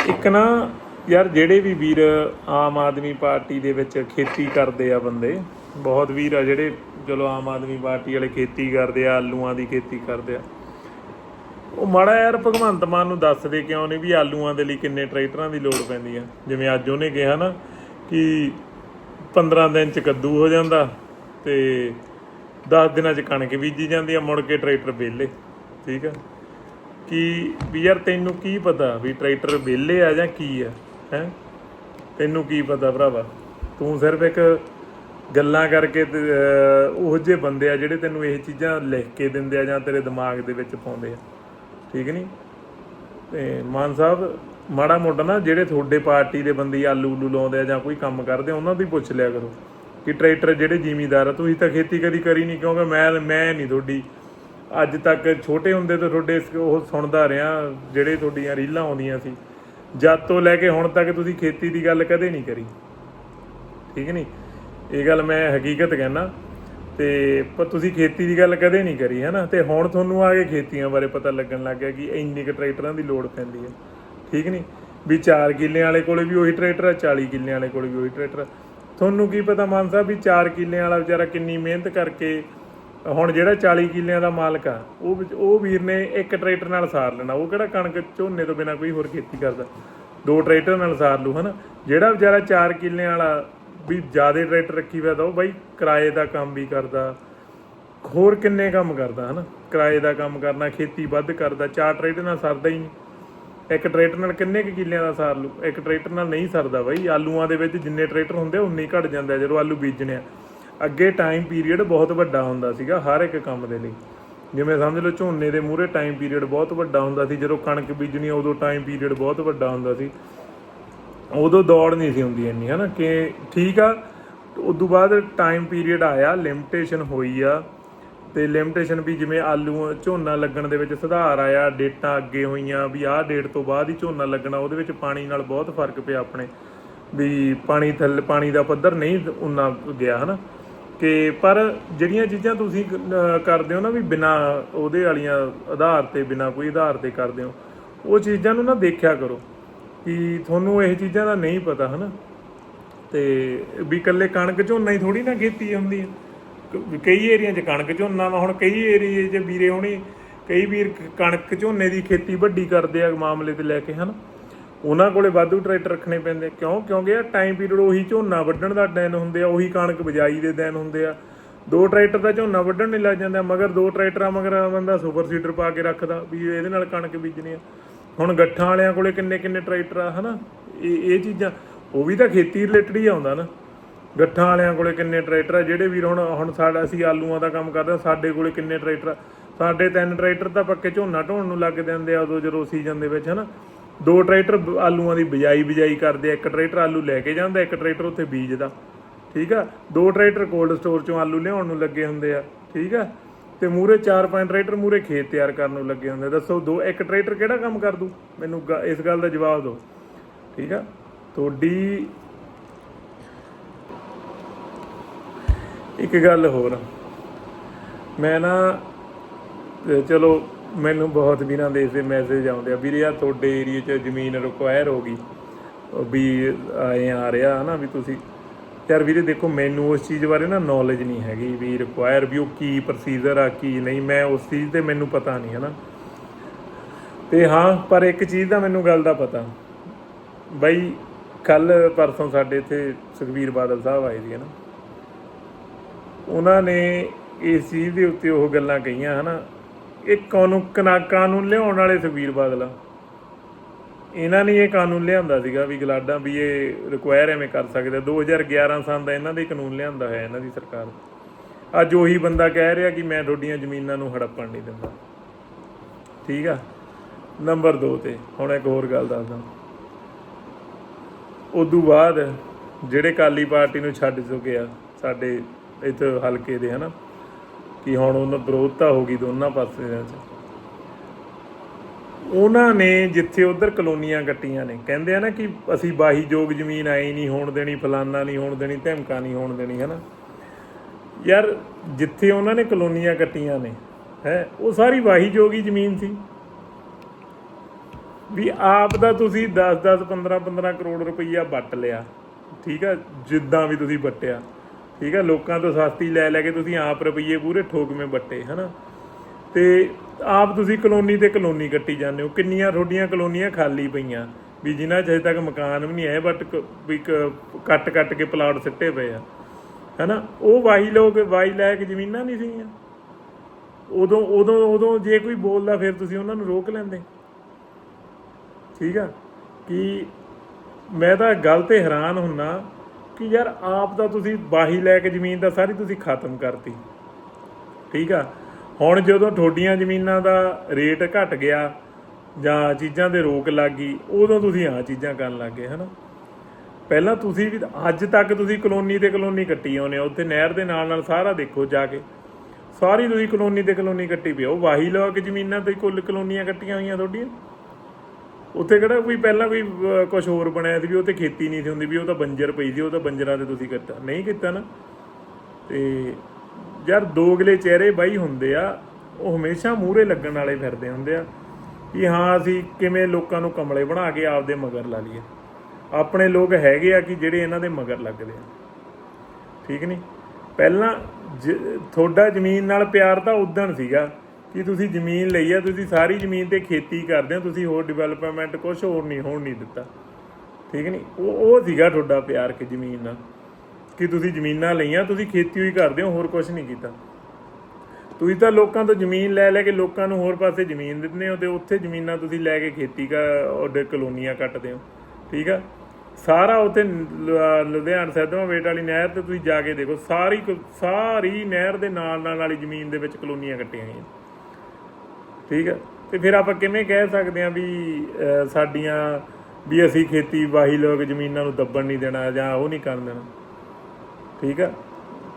ਇੱਕ ਨਾ ਯਾਰ, ਜਿਹੜੇ ਵੀ ਵੀਰ ਆਮ ਆਦਮੀ ਪਾਰਟੀ ਦੇ ਵਿੱਚ ਖੇਤੀ ਕਰਦੇ ਆ ਬੰਦੇ, ਬਹੁਤ ਵੀਰ ਆ ਜਿਹੜੇ ਚਲੋ ਆਮ ਆਦਮੀ ਪਾਰਟੀ ਵਾਲੇ ਖੇਤੀ ਕਰਦੇ ਆ, ਆਲੂਆਂ ਦੀ ਖੇਤੀ ਕਰਦੇ ਆ। ਉਹ ਮਾੜਾ ਯਾਰ ਭਗਵੰਤ ਮਾਨ ਨੂੰ ਦੱਸਦੇ ਕਿਉਂ ਨਹੀਂ ਵੀ ਆਲੂਆਂ ਦੇ ਲਈ ਕਿੰਨੇ ਟਰੈਕਟਰਾਂ ਦੀ ਲੋੜ ਪੈਂਦੀ ਆ? ਜਿਵੇਂ ਅੱਜ ਉਹਨੇ ਕਿਹਾ ਨਾ ਕਿ 15 ਦਿਨ ਚ ਕੱਦੂ ਹੋ ਜਾਂਦਾ ਤੇ 10 ਦਿਨਾਂ ਚ ਕਣਕ ਬੀਜੀ ਜਾਂਦੀ ਆ, ਮੁੜ ਕੇ ਟਰੈਕਟਰ ਵਿਹਲੇ, ਠੀਕ ਆ? ਕਿ ਵੀ ਯਾਰ ਤੈਨੂੰ ਕੀ ਪਤਾ ਵੀ ਟਰੈਕਟਰ ਵਿਹਲੇ ਆ ਜਾਂ ਕੀ ਆ? ਹੈ? ਤੈਨੂੰ ਕੀ ਪਤਾ ਭਰਾਵਾ? ਤੂੰ ਸਿਰਫ ਇੱਕ ਗੱਲਾਂ ਕਰਕੇ ਉਹ ਜਿਹੇ ਬੰਦੇ ਆ ਜਿਹੜੇ ਤੈਨੂੰ ਇਹ ਚੀਜ਼ਾਂ ਲਿਖ ਕੇ ਦਿੰਦੇ ਆ ਜਾਂ ਤੇਰੇ ਦਿਮਾਗ ਦੇ ਵਿੱਚ ਪਾਉਂਦੇ ਆ। ਠੀਕ ਨਹੀਂ ਤੇ ਮਾਨ ਸਾਹਿਬ, ਮਾੜਾ ਮੋਟਾ ਨਾ ਜਿਹੜੇ ਤੁਹਾਡੇ ਪਾਰਟੀ ਦੇ ਬੰਦੇ ਆਲੂ ਉਲੂ ਲਾਉਂਦੇ ਆ ਜਾਂ ਕੋਈ ਕੰਮ ਕਰਦੇ ਆ, ਉਹਨਾਂ ਦੀ ਪੁੱਛ ਲਿਆ ਕਰੋ ਕਿ ਟਰੈਕਟਰ ਜਿਹੜੇ ਜ਼ਿਮੀਦਾਰ ਆ, ਤੁਸੀਂ ਤਾਂ ਖੇਤੀ ਕਦੀ ਕਰੀ ਨਹੀਂ ਕਿਉਂਕਿ ਮੈਂ ਮੈਂ ਨਹੀਂ ਤੁਹਾਡੀ, ਅੱਜ ਤੱਕ ਛੋਟੇ ਹੁੰਦੇ ਤੋਂ ਤੁਹਾਡੇ ਉਹ ਸੁਣਦਾ ਰਿਹਾ, ਜਿਹੜੇ ਤੁਹਾਡੀਆਂ ਰੀਲਾਂ ਆਉਂਦੀਆਂ ਸੀ। ਜਦ ਤੋਂ ਲੈ ਕੇ ਹੁਣ ਤੱਕ ਤੁਸੀਂ ਖੇਤੀ ਦੀ ਗੱਲ ਕਦੇ ਨਹੀਂ ਕਰੀ। ਠੀਕ ਨਹੀਂ? ਇਹ ਗੱਲ ਮੈਂ ਹਕੀਕਤ ਕਹਿਣਾ। ਤੇ ਪਰ ਤੁਸੀਂ ਖੇਤੀ ਦੀ ਗੱਲ ਕਦੇ ਨਹੀਂ ਕਰੀ ਹੈ ਨਾ ਤੇ ਹੁਣ ਤੁਹਾਨੂੰ ਆ ਕੇ ਖੇਤੀਆਂ ਬਾਰੇ ਪਤਾ ਲੱਗਣ ਲੱਗ ਗਿਆ ਕਿ ਇੰਨੇ ਕੁ ਟਰੈਕਟਰਾਂ ਦੀ ਲੋੜ ਪੈਂਦੀ ਹੈ। ਠੀਕ ਨਹੀਂ? ਵੀ 4 ਕਿੱਲੇ ਵਾਲੇ ਕੋਲੇ ਵੀ ਉਹੀ ਟਰੈਕਟਰ ਆ 40 ਕਿੱਲਿਆਂ ਵਾਲੇ ਕੋਲੇ ਵੀ ਉਹੀ ਟਰੈਕਟਰ ਆ। ਤੁਹਾਨੂੰ ਕੀ ਪਤਾ ਮਾਨ ਸਾਹਿਬ ਵੀ 4 ਕਿੱਲਿਆਂ ਵਾਲਾ ਵਿਚਾਰਾ ਕਿੰਨੀ ਮਿਹਨਤ ਕਰਕੇ ਹੁਣ ਜਿਹੜਾ 40 ਕਿੱਲਿਆਂ ਦਾ ਮਾਲਕ ਆ, ਉਹ ਉਹ ਵੀਰ ਨੇ ਇੱਕ ਟਰੈਕਟਰ ਨਾਲ ਸਾਰ ਲੈਣਾ। ਉਹ ਕਿਹੜਾ ਕਣਕ ਝੋਨੇ ਤੋਂ ਬਿਨਾ ਕੋਈ ਹੋਰ ਖੇਤੀ ਕਰਦਾ? ਦੋ ਟਰੈਕਟਰ ਨਾਲ ਸਾਰ ਲੂ ਹਨਾ? ਜਿਹੜਾ ਵਿਚਾਰਾ 4 ਕਿੱਲਿਆਂ ਵਾਲਾ ਵੀ ਜ਼ਿਆਦਾ ਟਰੈਕਟਰ ਰੱਖੀ ਹੋਇਆ ਤਾਂ ਉਹ ਬਾਈ ਕਿਰਾਏ ਦਾ ਕੰਮ ਵੀ ਕਰਦਾ। ਹੋਰ ਕਿੰਨੇ ਕੰਮ ਕਰਦਾ, ਹਨਾ? ਕਿਰਾਏ ਦਾ ਕੰਮ ਕਰਨਾ, ਖੇਤੀ ਵੱਧ ਕਰਦਾ, ਚਾਰ ਟਰੈਕਟਰ ਨਾਲ ਸਰਦਾ ਹੀ ਨਹੀਂ। ਇੱਕ ਟਰੈਕਟਰ ਨਾਲ ਕਿੰਨੇ ਕੁ ਕਿੱਲਿਆਂ ਦਾ ਸਾਰ ਲੂ ਇੱਕ ਟਰੈਕਟਰ ਨਾਲ ਨਹੀਂ ਸਰਦਾ ਬਾਈ। ਆਲੂਆਂ ਦੇ ਵਿੱਚ ਜਿੰਨੇ ਟਰੈਕਟਰ ਹੁੰਦੇ ਉਨੇ ਹੀ ਘਟ ਜਾਂਦਾ ਜਦੋਂ ਆਲੂ ਬੀਜਣੇ ਆ। ਅੱਗੇ ਟਾਈਮ ਪੀਰੀਅਡ ਬਹੁਤ ਵੱਡਾ ਹੁੰਦਾ ਸੀਗਾ, ਹਰ ਇੱਕ ਕੰਮ ਦੇ ਲਈ। ਜਿਵੇਂ ਸਮਝ ਲਓ ਝੋਨੇ ਦੇ ਮੂਹਰੇ ਟਾਈਮ ਪੀਰੀਅਡ ਬਹੁਤ ਵੱਡਾ ਹੁੰਦਾ ਸੀ, ਜਦੋਂ ਕਣਕ ਬੀਜਣੀ ਉਦੋਂ ਟਾਈਮ ਪੀਰੀਅਡ ਬਹੁਤ ਵੱਡਾ ਹੁੰਦਾ ਸੀ। ਉਦੋਂ ਦੌੜ ਨਹੀਂ ਸੀ ਹੁੰਦੀ ਇੰਨੀ, ਹਨਾ, ਕਿ ਠੀਕ ਆ, ਉਦੋਂ ਬਾਅਦ ਟਾਈਮ ਪੀਰੀਅਡ ਆਇਆ ਲਿਮਟੇਸ਼ਨ ਹੋਈ ਆ। ਤੇ ਲਿਮਟੇਸ਼ਨ ਵੀ ਜਿਵੇਂ ਆਲੂ, ਝੋਨਾ ਲੱਗਣ ਦੇ ਵਿੱਚ ਸੁਧਾਰ ਆਇਆ, ਡੇਟਾਂ ਅੱਗੇ ਹੋਈਆਂ, ਵੀ ਆਹ ਡੇਟ ਤੋਂ ਬਾਅਦ ਹੀ ਝੋਨਾ ਲੱਗਣਾ, ਉਹਦੇ ਵਿੱਚ ਪਾਣੀ ਨਾਲ ਬਹੁਤ ਫ਼ਰਕ ਪਿਆ ਆਪਣੇ। ਵੀ ਪਾਣੀ ਥੱਲੇ, ਪਾਣੀ ਦਾ ਪੱਧਰ ਨਹੀਂ ਉਨਾ ਗਿਆ, ਹਨਾ। ਕਿ ਪਰ ਜਿਹੜੀਆਂ ਚੀਜ਼ਾਂ ਤੁਸੀਂ ਕਰਦੇ ਹੋ ਨਾ ਵੀ ਬਿਨਾ ਉਹਦੇ ਵਾਲੀਆਂ ਆਧਾਰ ਤੇ, ਬਿਨਾ ਕੋਈ ਆਧਾਰ ਤੇ ਕਰਦੇ ਹੋ, ਉਹ ਚੀਜ਼ਾਂ ਨੂੰ ਨਾ ਦੇਖਿਆ ਕਰੋ ਕਿ ਤੁਹਾਨੂੰ ਇਹ ਚੀਜ਼ਾਂ ਦਾ ਨਹੀਂ ਪਤਾ, ਹਨਾ? ਤੇ ਵੀ ਇਕੱਲੇ ਕਣਕ ਝੋਨਾ ਹੀ ਥੋੜੀ ਨਾ ਖੇਤੀ ਹੁੰਦੀ ਹੈ। ਕਈ ਏਰੀਆ 'ਚ ਕਣਕ ਝੋਨਾ ਵਾ, ਹੁਣ ਕਈ ਏਰੀਏ 'ਚ ਵੀਰੇ ਹੋਣੀ, ਕਈ ਵੀਰ ਕਣਕ ਝੋਨੇ ਦੀ ਖੇਤੀ ਵੱਡੀ ਕਰਦੇ ਆ ਮਾਮਲੇ ਤੇ ਲੈ ਕੇ, ਹਨ? ਉਹਨਾਂ ਕੋਲੇ ਵਾਧੂ ਟਰੈਕਟਰ ਰੱਖਣੇ ਪੈਂਦੇ। ਕਿਉਂ? ਕਿਉਂਕਿ ਇਹ ਟਾਈਮ ਪੀਰੀਅਡ ਉਹੀ ਝੋਨਾ ਵੱਢਣ ਦਾ ਦਿਨ ਹੁੰਦੇ ਆ, ਉਹੀ ਕਣਕ ਬਜਾਈ ਦੇ ਦਿਨ ਹੁੰਦੇ ਆ। ਦੋ ਟਰੈਕਟਰ ਦਾ ਝੋਨਾ ਵੱਢਣ ਨਹੀਂ ਲੱਗ ਜਾਂਦਾ, ਮਗਰ ਦੋ ਟਰੈਕਟਰਾਂ ਮਗਰ ਬੰਦਾ ਸੁਪਰ ਸੀਡਰ ਪਾ ਕੇ ਰੱਖਦਾ ਵੀ ਇਹਦੇ ਨਾਲ ਕਣਕ ਬੀਜਣੀ ਆ। ਹੁਣ ਗੱਠਾਂ ਵਾਲਿਆਂ ਕੋਲੇ ਕਿੰਨੇ ਕਿੰਨੇ ਟਰੈਕਟਰ ਆ, ਹਨਾ? ਇਹ ਇਹ ਚੀਜ਼ਾਂ, ਉਹ ਵੀ ਤਾਂ ਖੇਤੀ ਰਿਲੇਟਡ ਹੀ ਆਉਂਦਾ ਨਾ। ਗੱਠਾਂ ਵਾਲਿਆਂ ਕੋਲੇ ਕਿੰਨੇ ਟਰੈਕਟਰ ਆ, ਜਿਹੜੇ ਵੀਰ ਹੁਣ ਹੁਣ ਸਾਡਾ ਅਸੀਂ ਆਲੂਆਂ ਦਾ ਕੰਮ ਕਰਦੇ ਆ, ਸਾਡੇ ਕੋਲੇ ਕਿੰਨੇ ਟਰੈਕਟਰ ਆ। ਸਾਡੇ ਤਿੰਨ ਟਰੈਕਟਰ ਤਾਂ ਪੱਕੇ ਝੋਨਾ ਢੋਣ ਨੂੰ ਲੱਗ ਜਾਂਦੇ ਆ, ਉਦੋਂ ਜਦੋਂ ਸੀਜ਼ਨ ਦੇ ਵਿੱਚ, ਹਨਾ? ਦੋ ਟਰੈਕਟਰ ਬ- ਆਲੂਆਂ ਦੀ ਬਿਜਾਈ ਬਿਜਾਈ ਕਰਦੇ ਆ, ਇੱਕ ਟਰੈਕਟਰ ਆਲੂ ਲੈ ਕੇ ਜਾਂਦਾ, ਇੱਕ ਟਰੈਕਟਰ ਉੱਥੇ ਬੀਜਦਾ। ਠੀਕ ਆ? ਦੋ ਟਰੈਕਟਰ ਕੋਲਡ ਸਟੋਰ ਚੋਂ ਆਲੂ ਲਿਆਉਣ ਨੂੰ ਲੱਗੇ ਹੁੰਦੇ ਆ। ਠੀਕ ਆ? ਤੇ ਮੂਰੇ ਚਾਰ ਪੰਜ ਟਰੈਕਟਰ ਮੂਰੇ ਖੇਤ ਤਿਆਰ ਕਰਨ ਨੂੰ ਲੱਗੇ ਹੁੰਦੇ ਆ। ਦੱਸੋ, ਦੋ, ਇੱਕ ਟਰੈਕਟਰ ਕਿਹੜਾ ਕੰਮ ਕਰ ਦੂ? ਮੈਨੂੰ ਗ- ਇਸ ਗੱਲ ਦਾ ਜਵਾਬ ਦਿਓ। ਠੀਕ ਆ? ਤੁਹਾਡੀ ਇੱਕ ਗੱਲ ਹੋਰ। ਮੈਂ ਨਾ ਚਲੋ ਮੈਨੂੰ ਬਹੁਤ ਵੀਰਾਂ ਦੇ ਇਸੇ ਮੈਸੇਜ ਆਉਂਦੇ ਆ। ਵੀਰੇ ਆ ਤੁਹਾਡੇ ਏਰੀਆ 'ਚ ਜ਼ਮੀਨ ਰਿਕੁਆਇਰ ਹੋ ਗਈ। ਉਹ ਵੀ ਆਏ ਆ ਰਿਹਾ ਹਨਾ ਵੀ ਤੁਸੀਂ। ਯਾਰ ਵੀਰੇ, ਦੇਖੋ, ਮੈਨੂੰ ਉਸ ਚੀਜ਼ ਬਾਰੇ ਨਾ ਨੌਲੇਜ ਨਹੀਂ ਹੈਗੀ ਵੀ ਰਿਕੁਆਇਰ ਵੀ ਉਹ ਕੀ ਪ੍ਰੋਸੀਜਰ ਆ, ਕੀ ਨਹੀਂ। ਮੈਂ ਉਸ ਚੀਜ਼ ਤੇ ਮੈਨੂੰ ਪਤਾ ਨਹੀਂ ਹਨਾ। ਤੇ ਹਾਂ, ਪਰ ਇੱਕ ਚੀਜ਼ ਦਾ ਮੈਨੂੰ ਗੱਲ ਦਾ ਪਤਾ। ਬਈ ਕੱਲ ਪਰਸੋਂ ਸਾਡੇ ਇੱਥੇ ਸੁਖਬੀਰ ਬਾਦਲ ਸਾਹਿਬ ਆਏ ਸੀ ਹਨਾ। ਉਹਨਾਂ ਨੇ ਇਸ ਚੀਜ਼ ਦੇ ਉੱਤੇ ਉਹ ਗੱਲਾਂ ਕਹੀਆਂ ਹਨਾ। ਇਹ ਕਾਨੂੰਨ ਕਨਾ- ਕਾਨੂੰਨ ਲਿਆਉਣ ਵਾਲੇ ਸੁਖਬੀਰ ਬਾਦਲ ਇਹਨਾਂ ਨੇ ਇਹ ਕਾਨੂੰਨ ਲਿਆਂਦਾ ਸੀਗਾ ਵੀ ਗਲਾਡਾਂ ਵੀ ਇਹ ਰਿਕੁਆਇਰ ਐਵੇਂ ਕਰ ਸਕਦੇ 2011 ਸਾਲ ਦਾ ਇਹਨਾਂ ਦੇ ਕਾਨੂੰਨ ਲਿਆਂਦਾ ਹੋਇਆ ਇਹਨਾਂ ਦੀ ਸਰਕਾਰ। ਅੱਜ ਉਹੀ ਬੰਦਾ ਕਹਿ ਰਿਹਾ ਕਿ ਮੈਂ ਤੁਹਾਡੀਆਂ ਜ਼ਮੀਨਾਂ ਨੂੰ ਹੜੱਪਣ ਨਹੀਂ ਦਿੰਦਾ। ਠੀਕ ਆ? ਨੰਬਰ 2 ਤੇ, ਹੁਣ ਇੱਕ ਹੋਰ ਗੱਲ ਦੱਸਦਾ। ਉਦੋਂ ਬਾਅਦ ਜਿਹੜੇ ਕਾਲੀ ਪਾਰਟੀ ਨੂੰ ਛੱਡ ਚੁੱਕੇ ਆ, ਸਾਡੇ ਇੱਥੇ ਹਲਕੇ ਦੇ ਹਨਾ ਕਿ ਹੁਣ ਉਹਨਾਂ ਵਿਰੋਧਤਾ ਹੋ ਗਈ ਦੋਨਾਂ ਪਾਸਿਆਂ 'ਚ। ਉਹਨਾਂ ਨੇ ਜਿੱਥੇ ਉਧਰ ਕਲੋਨੀਆਂ ਕੱਟੀਆਂ ਨੇ, ਕਹਿੰਦੇ ਆ ਨਾ ਕਿ ਅਸੀਂ ਬਾਹੀ ਜੋਗ ਜ਼ਮੀਨ ਆਈ ਨਹੀਂ ਹੋਣ ਦੇਣੀ, ਫਲਾਨਾ ਨਹੀਂ ਹੋਣ ਦੇਣੀ, ਧਮਕਾ ਨਹੀਂ ਹੋਣ ਦੇਣੀ, ਹਨਾ। ਯਾਰ ਜਿੱਥੇ ਉਹਨਾਂ ਨੇ ਕਲੋਨੀਆਂ ਕੱਟੀਆਂ ਨੇ, ਹੈ, ਉਹ ਸਾਰੀ ਵਾਹੀ ਜੋਗੀ ਜ਼ਮੀਨ ਸੀ। ਵੀ ਆਪ ਦਾ ਤੁਸੀਂ 10 10 15 15 ਕਰੋੜ ਰੁਪਈਆ ਵੱਟ ਲਿਆ, ਠੀਕ ਆ, ਜਿੱਦਾਂ ਵੀ ਤੁਸੀਂ ਵੱਟਿਆ। ਠੀਕ ਆ, ਲੋਕਾਂ ਤੋਂ ਸਸਤੀ ਲੈ ਲੈ ਕੇ ਤੁਸੀਂ ਆਪ ਰੁਪਈਏ ਪੂਰੇ ਠੋਕਵੇਂ ਵੱਟੇ ਹਨਾ? ਤੇ ਆਪ ਤੁਸੀਂ ਕਲੋਨੀ ਤੇ ਕਲੋਨੀ ਕੱਟੀ ਜਾਂਦੇ ਹੋ, ਕਿੰਨੀਆਂ ਤੁਹਾਡੀਆਂ ਕਲੋਨੀਆਂ ਖਾਲੀ ਪਈਆਂ, ਵੀ ਜਿਨ੍ਹਾਂ 'ਚ ਹਜੇ ਤੱਕ ਮਕਾਨ ਵੀ ਨਹੀਂ ਆਏ ਬਟ ਵੀ ਕ- ਕੱਟ ਕੱਟ ਕੇ ਪਲਾਟ ਸਿੱਟੇ ਪਏ ਆ, ਹਨਾ? ਉਹ ਵਾਹੀ ਲੋਕ, ਵਾਹੀ ਲਾਇਕ ਜ਼ਮੀਨਾਂ ਨਹੀਂ ਸੀਗੀਆਂ। ਉਦੋਂ ਉਦੋਂ ਉਦੋਂ ਜੇ ਕੋਈ ਬੋਲਦਾ, ਫਿਰ ਤੁਸੀਂ ਉਹਨਾਂ ਨੂੰ ਰੋਕ ਲੈਂਦੇ। ਠੀਕ ਆ? ਕਿ ਮੈਂ ਤਾਂ ਗੱਲ ਤੇ ਹੈਰਾਨ ਹੁੰਨਾ ਕਿ ਯਾਰ ਆਪ ਦਾ ਤੁਸੀਂ ਬਾਹੀ ਲੈ ਕੇ ਜ਼ਮੀਨ ਦਾ ਸਾਰੀ ਤੁਸੀਂ ਖਤਮ ਕਰਤੀ। ਠੀਕ ਆ? ਹੁਣ ਜਦੋਂ ਤੁਹਾਡੀਆਂ ਜ਼ਮੀਨਾਂ ਦਾ ਰੇਟ ਘਟ ਗਿਆ ਜਾਂ ਚੀਜ਼ਾਂ ਦੇ ਰੋਕ ਲੱਗ ਗਈ, ਉਦੋਂ ਤੁਸੀਂ ਆ ਚੀਜ਼ਾਂ ਕਰਨ ਲੱਗ ਗਏ, ਹਨਾ? ਪਹਿਲਾਂ ਤੁਸੀਂ ਵੀ ਅੱਜ ਤੱਕ ਤੁਸੀਂ ਕਲੋਨੀ ਤੇ ਕਲੋਨੀ ਕੱਟੀ ਆਉਨੇ ਹੋ, ਉੱਥੇ ਨਹਿਰ ਦੇ ਨਾਲ ਨਾਲ ਸਾਰਾ ਦੇਖੋ ਜਾ ਕੇ। ਸਾਰੀ ਤੁਸੀਂ ਕਲੋਨੀ ਤੇ ਕਲੋਨੀ ਕੱਟੀ ਪਈ ਆ। ਵਾਹੀ ਲਓ ਕੇ ਜ਼ਮੀਨਾਂ ਤੇ ਕੁੱਲ ਕਲੋਨੀਆਂ ਕੱਟੀਆਂ ਹੋਈਆਂ ਤੁਹਾਡੀਆਂ। ਉੱਥੇ ਕਿਹੜਾ ਕੋਈ ਪਹਿਲਾਂ ਕੋਈ ਕੁਝ ਹੋਰ ਬਣਿਆ ਸੀ ਵੀ ਉਹ ਤੇ ਖੇਤੀ ਨਹੀਂ ਸੀ ਹੁੰਦੀ, ਵੀ ਉਹ ਤਾਂ ਬੰਜਰ ਪਈ ਸੀ, ਉਹ ਤਾਂ ਬੰਜਰਾਂ ਤੇ ਤੁਸੀਂ ਕੀਤਾ। ਨਹੀਂ ਕੀਤਾ ਨਾ। ਤੇ ਯਾਰ ਦੋਗਲੇ ਚਿਹਰੇ ਬਾਈ ਹੁੰਦੇ ਆ, ਉਹ ਹਮੇਸ਼ਾ ਮੂਹਰੇ ਲੱਗਣ ਵਾਲੇ ਫਿਰਦੇ ਹੁੰਦੇ ਆ ਕਿ ਹਾਂ, ਅਸੀਂ ਕਿਵੇਂ ਲੋਕਾਂ ਨੂੰ ਕਮਲੇ ਬਣਾ ਕੇ ਆਪਦੇ ਮਗਰ ਲਾ ਲਈਏ। ਆਪਣੇ ਲੋਕ ਹੈਗੇ ਆ ਕਿ ਜਿਹੜੇ ਇਹਨਾਂ ਦੇ ਮਗਰ ਲੱਗਦੇ ਆ। ਠੀਕ ਨਹੀਂ ਪਹਿਲਾਂ ਜ- ਤੁਹਾਡਾ ਜ਼ਮੀਨ ਨਾਲ ਪਿਆਰ ਤਾਂ ਉਦਣ ਸੀਗਾ। ਕਿ ਤੁਸੀਂ ਜ਼ਮੀਨ ਲਈ ਆ, ਤੁਸੀਂ ਸਾਰੀ ਜ਼ਮੀਨ ਤੇ ਖੇਤੀ ਕਰਦੇ ਹੋ, ਤੁਸੀਂ ਹੋਰ ਡਿਵੈਲਪਮੈਂਟ ਕੁਝ ਹੋਰ ਨਹੀਂ ਹੋਣ ਨਹੀਂ ਦਿੱਤਾ। ਠੀਕ ਨਹੀਂ? ਉਹ ਉਹ ਸੀਗਾ ਤੁਹਾਡਾ ਪਿਆਰ ਕਿ ਜ਼ਮੀਨ ਨਾਲ ਕਿ ਤੁਸੀਂ ਜ਼ਮੀਨਾਂ ਲਈਆਂ, ਤੁਸੀਂ ਖੇਤੀ ਹੀ ਕਰਦੇ ਹੋ, ਹੋਰ ਕੁਝ ਨਹੀਂ ਕੀਤਾ। ਤੁਸੀਂ ਤਾਂ ਲੋਕਾਂ ਤੋਂ ਜ਼ਮੀਨ ਲੈ ਲੈ ਕੇ ਲੋਕਾਂ ਨੂੰ ਹੋਰ ਪਾਸੇ ਜ਼ਮੀਨ ਦਿੰਦੇ ਹੋ ਤੇ ਉੱਥੇ ਜ਼ਮੀਨਾਂ ਤੁਸੀਂ ਲੈ ਕੇ ਖੇਤੀ ਕਾ, ਉਹਦੇ ਕਲੋਨੀਆਂ ਕੱਟਦੇ ਹੋ। ਠੀਕ ਆ? ਸਾਰਾ ਉੱਥੇ ਲੁਧਿਆਣਾ ਸੈਦਵਾ ਵੇਟ ਵਾਲੀ ਨਹਿਰ ਤੇ ਤੁਸੀਂ ਜਾ ਕੇ ਦੇਖੋ, ਸਾਰੀ ਕੁ- ਸਾਰੀ ਨਹਿਰ ਦੇ ਨਾਲ ਨਾਲ ਵਾਲੀ ਜ਼ਮੀਨ ਦੇ ਵਿੱਚ ਕਲੋਨੀਆਂ ਕੱਟੀਆਂ ਹੋਈਆਂ ਠੀਕ ਆ? ਤੇ ਫਿਰ ਆਪਾਂ ਕਿਵੇਂ ਕਹਿ ਸਕਦੇ ਆ ਵੀ ਸਾਡੀਆਂ, ਵੀ ਅਸੀਂ ਖੇਤੀ ਵਾਹੀ ਲੋਕ ਜ਼ਮੀਨਾਂ ਨੂੰ ਦੱਬਣ ਨਹੀਂ ਦੇਣਾ ਜਾਂ ਉਹ ਨਹੀਂ ਕਰਨ ਦੇਣਾ? ਠੀਕ ਆ?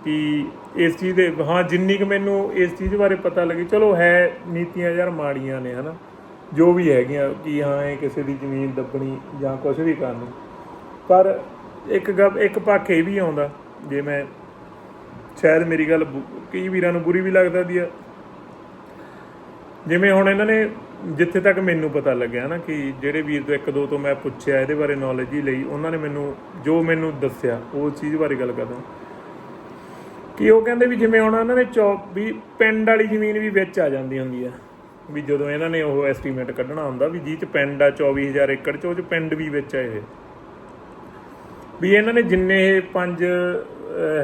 ਕਿ ਇਸ ਚੀਜ਼ ਦੇ, ਹਾਂ, ਜਿੰਨੀ ਕੁ ਮੈਨੂੰ ਇਸ ਚੀਜ਼ ਬਾਰੇ ਪਤਾ ਲੱਗੀ, ਚਲੋ ਹੈ, ਨੀਤੀਆਂ ਯਾਰ ਮਾੜੀਆਂ ਨੇ, ਹਨਾ? ਜੋ ਵੀ ਹੈਗੀਆਂ ਕਿ ਹਾਂ, ਇਹ ਕਿਸੇ ਦੀ ਜ਼ਮੀਨ ਦੱਬਣੀ ਜਾਂ ਕੁਝ ਵੀ ਕਰਨੀ। ਪਰ ਇੱਕ ਗੱਲ, ਇੱਕ ਪੱਖ ਇਹ ਵੀ ਆਉਂਦਾ, ਜੇ ਮੈਂ, ਸ਼ਾਇਦ ਮੇਰੀ ਗੱਲ ਬੁ- ਕਈ ਵੀਰਾਂ ਨੂੰ ਬੁਰੀ ਵੀ ਲੱਗਦਾ ਦੀ ਆ ਜਿਵੇਂ ਹੁਣ ਇਹਨਾਂ ਨੇ ਜਿੱਥੇ ਤੱਕ ਮੈਨੂੰ ਪਤਾ ਲੱਗਿਆ ਨਾ ਕਿ ਜਿਹੜੇ ਵੀਰ ਤੋਂ ਇੱਕ ਦੋ ਤੋਂ ਮੈਂ ਪੁੱਛਿਆ ਇਹਦੇ ਬਾਰੇ ਨੌਲੇਜ ਹੀ ਲਈ, ਉਹਨਾਂ ਨੇ ਮੈਨੂੰ ਜੋ ਮੈਨੂੰ ਦੱਸਿਆ, ਉਹ ਚੀਜ਼ ਬਾਰੇ ਗੱਲ ਕਰਦਾ ਕਿ ਉਹ ਕਹਿੰਦੇ ਵੀ ਜਿਵੇਂ ਹੁਣ ਉਹਨਾਂ ਨੇ ਚੌ ਵੀ ਪਿੰਡ ਵਾਲੀ ਜ਼ਮੀਨ ਵੀ ਵਿੱਚ ਆ ਜਾਂਦੀ ਹੁੰਦੀ ਆ। ਵੀ ਜਦੋਂ ਇਹਨਾਂ ਨੇ ਉਹ ਐਸਟੀਮੇਟ ਕੱਢਣਾ ਹੁੰਦਾ ਵੀ ਜੀ ਚ ਪਿੰਡ ਆ 24000 ਏਕੜ ਚ, ਉਹ ਚ ਪਿੰਡ ਵੀ ਵਿੱਚ ਆਏ ਹੋਏ ਵੀ ਇਹਨਾਂ ਨੇ ਜਿੰਨੇ ਇਹ ਪੰਜ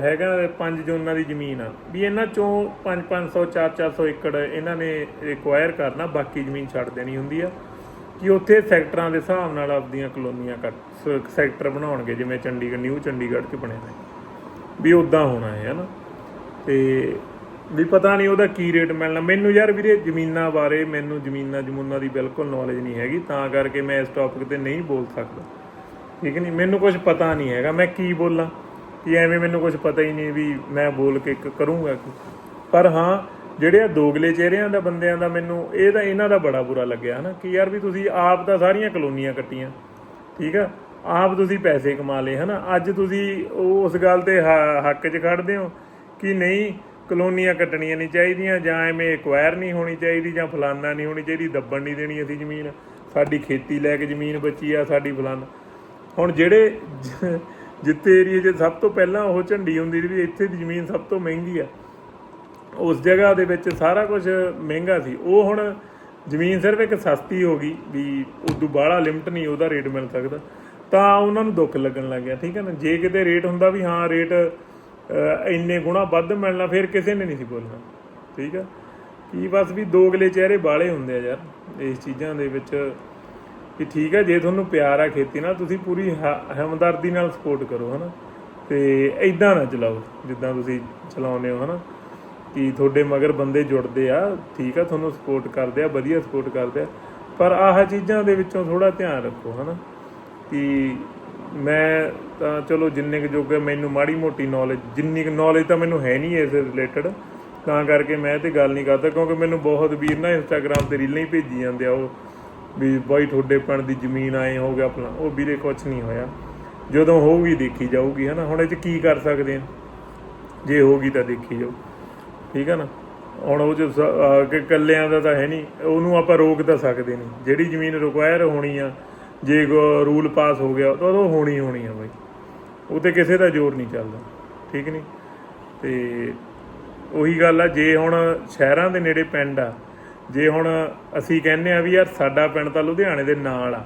ਹੈਗਾ ਪੰਜ ਜ਼ੋਨਾਂ ਦੀ ਜ਼ਮੀਨ ਆ। ਵੀ ਇਹਨਾਂ ਚੋਂ 5 500 4 400 ਏਕੜ ਇਹਨਾਂ ਨੇ ਰਿਕੁਆਇਰ ਕਰਨਾ, ਬਾਕੀ ਜ਼ਮੀਨ ਛੱਡ ਦੇਣੀ ਹੁੰਦੀ ਆ। ਕਿ ਉੱਥੇ ਸੈਕਟਰਾਂ ਦੇ ਹਿਸਾਬ ਨਾਲ ਆਪਦੀਆਂ ਕਲੋਨੀਆਂ ਕੱਟ, ਸ- ਸੈਕਟਰ ਬਣਾਉਣਗੇ, ਜਿਵੇਂ ਚੰਡੀਗੜ੍ਹ, ਨਿਊ ਚੰਡੀਗੜ੍ਹ ਚ ਬਣੇ ਨੇ। ਵੀ ਉਦਾਂ ਹੋਣਾ ਹੈ, ਹਨਾ? ਤੇ ਵੀ ਪਤਾ ਨਹੀਂ ਉਹਦਾ ਕੀ ਰੇਟ ਮਿਲਣਾ। ਮੈਨੂੰ ਯਾਰ ਵੀਰੇ ਜ਼ਮੀਨਾਂ ਬਾਰੇ, ਮੈਨੂੰ ਜ਼ਮੀਨਾਂ, ਜਮੂਨਾਂ ਦੀ ਬਿਲਕੁਲ ਨੌਲੇਜ ਨਹੀਂ ਹੈਗੀ, ਤਾਂ ਕਰਕੇ ਮੈਂ ਇਸ ਟੌਪਿਕ ਤੇ ਨਹੀਂ ਬੋਲ ਸਕਦਾ। ਠੀਕ ਨਹੀਂ ਮੈਨੂੰ ਕੁਝ ਪਤਾ ਨਹੀਂ ਹੈਗਾ, ਮੈਂ ਕੀ ਬੋਲਾਂ? ਕਿ ਐਵੇਂ ਮੈਨੂੰ ਕੁਝ ਪਤਾ ਹੀ ਨਹੀਂ ਵੀ ਮੈਂ ਬੋਲ ਕੇ ਕ- ਕਰੂੰਗਾ ਕੀ। ਪਰ ਹਾਂ, ਜਿਹੜੇ ਆ ਦੋਗਲੇ ਚਿਹਰਿਆਂ ਦਾ ਬੰਦਿਆਂ ਦਾ ਮੈਨੂੰ, ਇਹ ਤਾਂ ਇਹਨਾਂ ਦਾ ਬੜਾ ਬੁਰਾ ਲੱਗਿਆ, ਹਨਾ? ਕਿ ਯਾਰ ਵੀ ਤੁਸੀਂ ਆਪ ਤਾਂ ਸਾਰੀਆਂ ਕਲੋਨੀਆਂ ਕੱਟੀਆਂ, ਠੀਕ ਆ? ਆਪ ਤੁਸੀਂ ਪੈਸੇ ਕਮਾ ਲਏ, ਹਨਾ? ਅੱਜ ਤੁਸੀਂ ਉਸ ਗੱਲ ਤੇ ਹ- ਹੱਕ 'ਚ ਖੜਦੇ ਹੋ ਕਿ ਨਹੀਂ, ਕਲੋਨੀਆਂ ਕੱਟਣੀਆਂ ਨਹੀਂ ਚਾਹੀਦੀਆਂ ਜਾਂ ਐਵੇਂ ਐਕਵਾਇਰ ਨਹੀਂ ਹੋਣੀ ਚਾਹੀਦੀ ਜਾਂ ਫਲਾਨਾ ਨਹੀਂ ਹੋਣੀ ਚਾਹੀਦੀ, ਦੱਬਣ ਨਹੀਂ ਦੇਣੀ ਅਸੀਂ ਜ਼ਮੀਨ। ਸਾਡੀ ਖੇਤੀ ਲੈ ਕੇ ਜ਼ਮੀਨ ਬਚੀ ਆ, ਸਾਡੀ ਫਲਾਨਾ। ਹੁਣ ਜਿਹੜੇ ਜ- ਜਿੱਤੇ ਏਰੀਏ 'ਚ ਸਭ ਤੋਂ ਪਹਿਲਾਂ ਉਹ ਝੰਡੀ ਹੁੰਦੀ ਸੀ ਵੀ ਇੱਥੇ ਦੀ ਜ਼ਮੀਨ ਸਭ ਤੋਂ ਮਹਿੰਗੀ ਆ। ਉਸ ਜਗ੍ਹਾ ਦੇ ਵਿੱਚ ਸਾਰਾ ਕੁਝ ਮਹਿੰਗਾ ਸੀ। ਉਹ ਹੁਣ ਜ਼ਮੀਨ ਸਿਰਫ ਇੱਕ ਸਸਤੀ ਹੋ ਗਈ ਵੀ ਉਦੋਂ ਬਾਹਲਾ ਲਿਮਟ ਨਹੀਂ ਉਹਦਾ ਰੇਟ ਮਿਲ ਸਕਦਾ। ਤਾਂ ਉਹਨਾਂ ਨੂੰ ਦੁੱਖ ਲੱਗਣ ਲੱਗ ਗਿਆ, ਠੀਕ ਹੈ ਨਾ? ਜੇ ਕਿਤੇ ਰੇਟ ਹੁੰਦਾ ਵੀ ਹਾਂ ਰੇਟ ਇੰਨੇ ਗੁਣਾ ਵੱਧ ਮਿਲਣਾ, ਫਿਰ ਕਿਸੇ ਨੇ ਨਹੀਂ ਸੀ ਬੋਲਣਾ, ਠੀਕ ਆ ਕੀ ਬਸ ਵੀ ਦੋਗਲੇ ਚਿਹਰੇ ਬਾਲੇ ਹੁੰਦੇ ਆ ਯਾਰ, ਇਸ ਚੀਜ਼ਾਂ ਦੇ ਵਿੱਚ ਕਿ ਠੀਕ ਹੈ, ਜੇ ਤੁਹਾਨੂੰ ਪਿਆਰ ਆ ਖੇਤੀ ਨਾਲ, ਤੁਸੀਂ ਪੂਰੀ ਹ- ਹਮਦਰਦੀ ਨਾਲ ਸਪੋਰਟ ਕਰੋ, ਹਨਾ। ਤੇ ਐਦਾਂ ਨਾ ਚਲਾਓ, ਜਿੱਦਾਂ ਤੁਸੀਂ ਚਲਾਉਂਦੇ ਹੋ, ਹਨਾ। ਕਿ ਤੁਹਾਡੇ ਮਗਰ ਬੰਦੇ ਜੁੜਦੇ ਆ, ਠੀਕ ਆ, ਤੁਹਾਨੂੰ ਸਪੋਰਟ ਕਰਦੇ ਆ, ਵਧੀਆ ਸਪੋਰਟ ਕਰਦੇ ਆ। ਪਰ ਆਹ ਚੀਜ਼ਾਂ ਦੇ ਵਿੱਚੋਂ ਥੋੜਾ ਧਿਆਨ ਰੱਖੋ, ਹਨਾ। ਕਿ ਮੈਂ ਤਾਂ ਚਲੋ ਜਿੰਨੇ ਕੁ ਜੋਗੇ ਮੈਨੂੰ ਮਾੜੀ ਮੋਟੀ ਨੌਲੇਜ ਜਿੰਨੀ ਕੁ ਨੌਲੇਜ ਤਾਂ ਮੈਨੂੰ ਹੈ ਨਹੀਂ ਇਸ ਰਿਲੇਟਡ ਤਾਂ ਕਰਕੇ ਮੈਂ ਤੇ ਗੱਲ ਨਹੀਂ ਕਰਦਾ, ਕਿਉਂਕਿ ਮੈਨੂੰ ਬਹੁਤ ਵੀਰ ਨਾ ਇੰਸਟਾਗ੍ਰam ਤੇ ਰੀਲਾਂ ਹੀ ਭੇਜੀ ਜਾਂਦੇ ਆ, ਉਹ ਵੀ ਬਾਈ ਤੁਹਾਡੇ ਪਿੰਡ ਦੀ ਜ਼ਮੀਨ ਆਏ ਹੋ ਗਿਆ ਆਪਣਾ। ਉਹ ਵੀਰੇ ਕੁਝ ਨਹੀਂ ਹੋਇਆ। ਜਦੋਂ ਹੋਊਗੀ ਦੇਖੀ ਜਾਊਗੀ, ਹਨਾ? ਹੁਣ ਇਹ ਚ ਕੀ ਕਰ ਸਕਦੇ ਆ? ਜੇ ਹੋਊਗੀ ਤਾਂ ਦੇਖੀ ਜਾਓ ਠੀਕ ਹੈ ਨਾ? ਹੁਣ ਉਹ ਚ ਸ- ਕਿ ਕੱਲਿਆਂ ਦਾ ਤਾਂ ਹੈ ਨਹੀਂ। ਉਹਨੂੰ ਆਪਾਂ ਰੋਕ ਤਾਂ ਸਕਦੇ ਨਹੀਂ। ਜਿਹੜੀ ਜ਼ਮੀਨ ਰਿਕੁਆਇਰ ਹੋਣੀ ਆ, ਜੇ ਰੂਲ ਪਾਸ ਹੋ ਗਿਆ, ਤਾਂ ਉਹ ਹੋਣੀ ਹੋਣੀ ਆ ਬਾਈ। ਉਹ ਤੇ ਕਿਸੇ ਦਾ ਜ਼ੋਰ ਨਹੀਂ ਚੱਲਦਾ। ਠੀਕ ਨਹੀਂ ਤੇ ਉਹੀ ਗੱਲ ਆ, ਜੇ ਹੁਣ ਸ਼ਹਿਰਾਂ ਦੇ ਨੇੜੇ ਪਿੰਡ ਆ ਜੇ ਹੁਣ ਅਸੀਂ ਕਹਿੰਨੇ ਆ ਵੀ ਯਾਰ ਸਾਡਾ ਪਿੰਡ ਤਾਂ ਲੁਧਿਆਣੇ ਦੇ ਨਾਲ ਆ,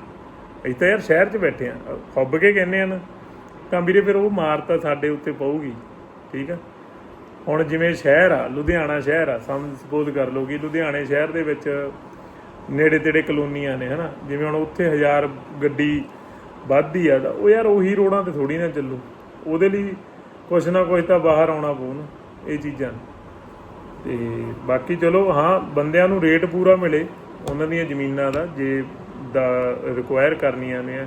ਅਸੀਂ ਤਾਂ ਯਾਰ ਸ਼ਹਿਰ 'ਚ ਬੈਠੇ ਆ ਖੁੱਬ ਕੇ ਕਹਿੰਨੇ ਆ ਨਾ, ਤਾਂ ਵੀਰੇ ਫਿਰ ਉਹ ਮਾਰ ਤਾਂ ਸਾਡੇ ਉੱਤੇ ਪਊਗੀ, ਠੀਕ ਆ? ਹੁਣ ਜਿਵੇਂ ਸ਼ਹਿਰ ਆ, ਲੁਧਿਆਣਾ ਸ਼ਹਿਰ ਆ, ਸਮ ਸਪੋਜ਼ ਕਰ ਲਓ ਕਿ ਲੁਧਿਆਣੇ ਸ਼ਹਿਰ ਦੇ ਵਿੱਚ ਨੇੜੇ ਤੇੜੇ ਕਲੋਨੀਆਂ ਨੇ, ਹਨਾ? ਜਿਵੇਂ ਹੁਣ ਉੱਥੇ ਹਜ਼ਾਰ ਗੱਡੀ ਵੱਧਦੀ ਆ, ਤਾਂ ਉਹ ਯਾਰ ਉਹੀ ਰੋਡਾਂ ਤੇ ਥੋੜੀ ਨਾ ਚੱਲੂ, ਉਹਦੇ ਲਈ ਕੁਛ ਨਾ ਕੁਛ ਤਾਂ ਬਾਹਰ ਆਉਣਾ ਪਊ ਨਾ, ਇਹ ਚੀਜ਼ਾਂ। ਤੇ ਬਾਕੀ ਚਲੋ, ਹਾਂ, ਬੰਦਿਆਂ ਨੂੰ ਰੇਟ ਪੂਰਾ ਮਿਲੇ, ਉਹਨਾਂ ਦੀਆਂ ਜ਼ਮੀਨਾਂ ਦਾ, ਜੇ ਦਾ ਰਿਕੁਆਇਰ ਕਰਨੀਆਂ ਨੇ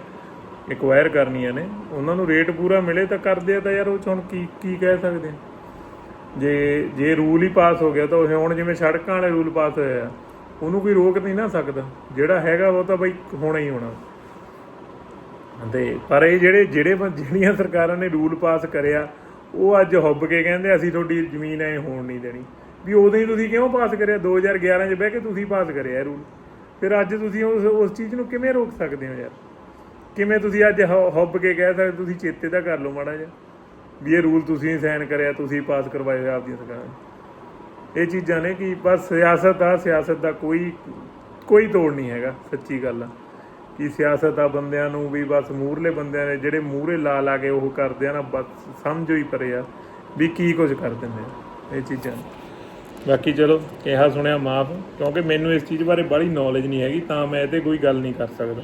ਐਕਵਾਇਰ ਕਰਨੀਆਂ ਨੇ, ਉਹਨਾਂ ਨੂੰ ਰੇਟ ਪੂਰਾ ਮਿਲੇ ਤਾਂ ਕਰਦੇ ਆ ਤਾਂ ਯਾਰ, ਉਹ 'ਚ ਹੁਣ ਕੀ ਕੀ ਕਹਿ ਸਕਦੇ ਆ? ਜੇ ਜੇ ਰੂਲ ਹੀ ਪਾਸ ਹੋ ਗਿਆ ਤਾਂ ਉਹ ਹੁਣ ਜਿਵੇਂ ਸੜਕਾਂ ਵਾਲੇ ਰੂਲ ਪਾਸ ਹੋਇਆ ਉਹਨੂੰ ਕੋਈ ਰੋਕ ਨਹੀਂ ਨਾ ਸਕਦਾ। ਜਿਹੜਾ ਹੈਗਾ ਉਹ ਤਾਂ ਬਈ ਹੋਣਾ ਹੀ ਹੋਣਾ। ਤੇ ਪਰ ਇਹ ਜਿਹੜੇ ਜਿਹੜੇ ਜਿਹੜੀਆਂ ਸਰਕਾਰਾਂ ਨੇ ਰੂਲ ਪਾਸ ਕਰਿਆ, ਉਹ ਅੱਜ ਹੁੱਬ ਕੇ ਕਹਿੰਦੇ ਅਸੀਂ ਤੁਹਾਡੀ ਜ਼ਮੀਨ ਐ ਹੋਣ ਨਹੀਂ ਦੇਣੀ। ਵੀ ਉਦੋਂ ਹੀ ਤੁਸੀਂ ਕਿਉਂ ਪਾਸ ਕਰਿਆ? 2011 ਚ ਬਹਿ ਕੇ ਤੁਸੀਂ ਪਾਸ ਕਰਿਆ ਇਹ ਰੂਲ। ਫਿਰ ਅੱਜ ਤੁਸੀਂ ਉਸ ਉਸ ਚੀਜ਼ ਨੂੰ ਕਿਵੇਂ ਰੋਕ ਸਕਦੇ ਹੋ ਯਾਰ? ਕਿਵੇਂ ਤੁਸੀਂ ਅੱਜ ਹੁ- ਹੁੱਬ ਕੇ ਕਹਿ ਸਕਦੇ ਤੁਸੀਂ ਚੇਤੇ ਤਾਂ ਕਰ ਲਓ ਮਾੜਾ ਜਿਹਾ। ਵੀ ਇਹ ਰੂਲ ਤੁਸੀਂ ਸਾਈਨ ਕਰਿਆ, ਤੁਸੀਂ ਪਾਸ ਕਰਵਾਏ ਹੋਏ ਆਪਦੀਆਂ ਸਰਕਾਰਾਂ ਇਹ ਚੀਜ਼ਾਂ ਨੇ ਕਿ ਬਸ ਸਿਆਸਤ ਆ, ਸਿਆਸਤ ਦਾ ਕੋਈ ਕੋਈ ਤੋੜ ਨਹੀਂ ਹੈਗਾ, ਸੱਚੀ ਗੱਲ ਆ। ਕਿ ਸਿਆਸਤ ਆ ਬੰਦਿਆਂ ਨੂੰ ਵੀ ਬਸ ਮੂਹਰਲੇ ਬੰਦਿਆਂ ਨੇ, ਜਿਹੜੇ ਮੂਹਰੇ ਲਾ ਲਾ ਕੇ ਉਹ ਕਰਦੇ ਆ ਨਾ, ਬਸ ਸਮਝੋ ਹੀ ਪਰੇ ਆ, ਵੀ ਕੀ ਕੁਝ ਕਰ ਦਿੰਦੇ ਆ। ਇਹ ਚੀਜ਼ਾਂ ਬਾਕੀ ਚਲੋ, ਕਿਹਾ ਸੁਣਿਆ ਮਾਫ, ਕਿਉਂਕਿ ਮੈਨੂੰ ਇਸ ਚੀਜ਼ ਬਾਰੇ ਬੜੀ ਨੌਲੇਜ ਨਹੀਂ ਹੈਗੀ, ਤਾਂ ਮੈਂ ਇਹ ਤੇ ਕੋਈ ਗੱਲ ਨਹੀਂ ਕਰ ਸਕਦਾ।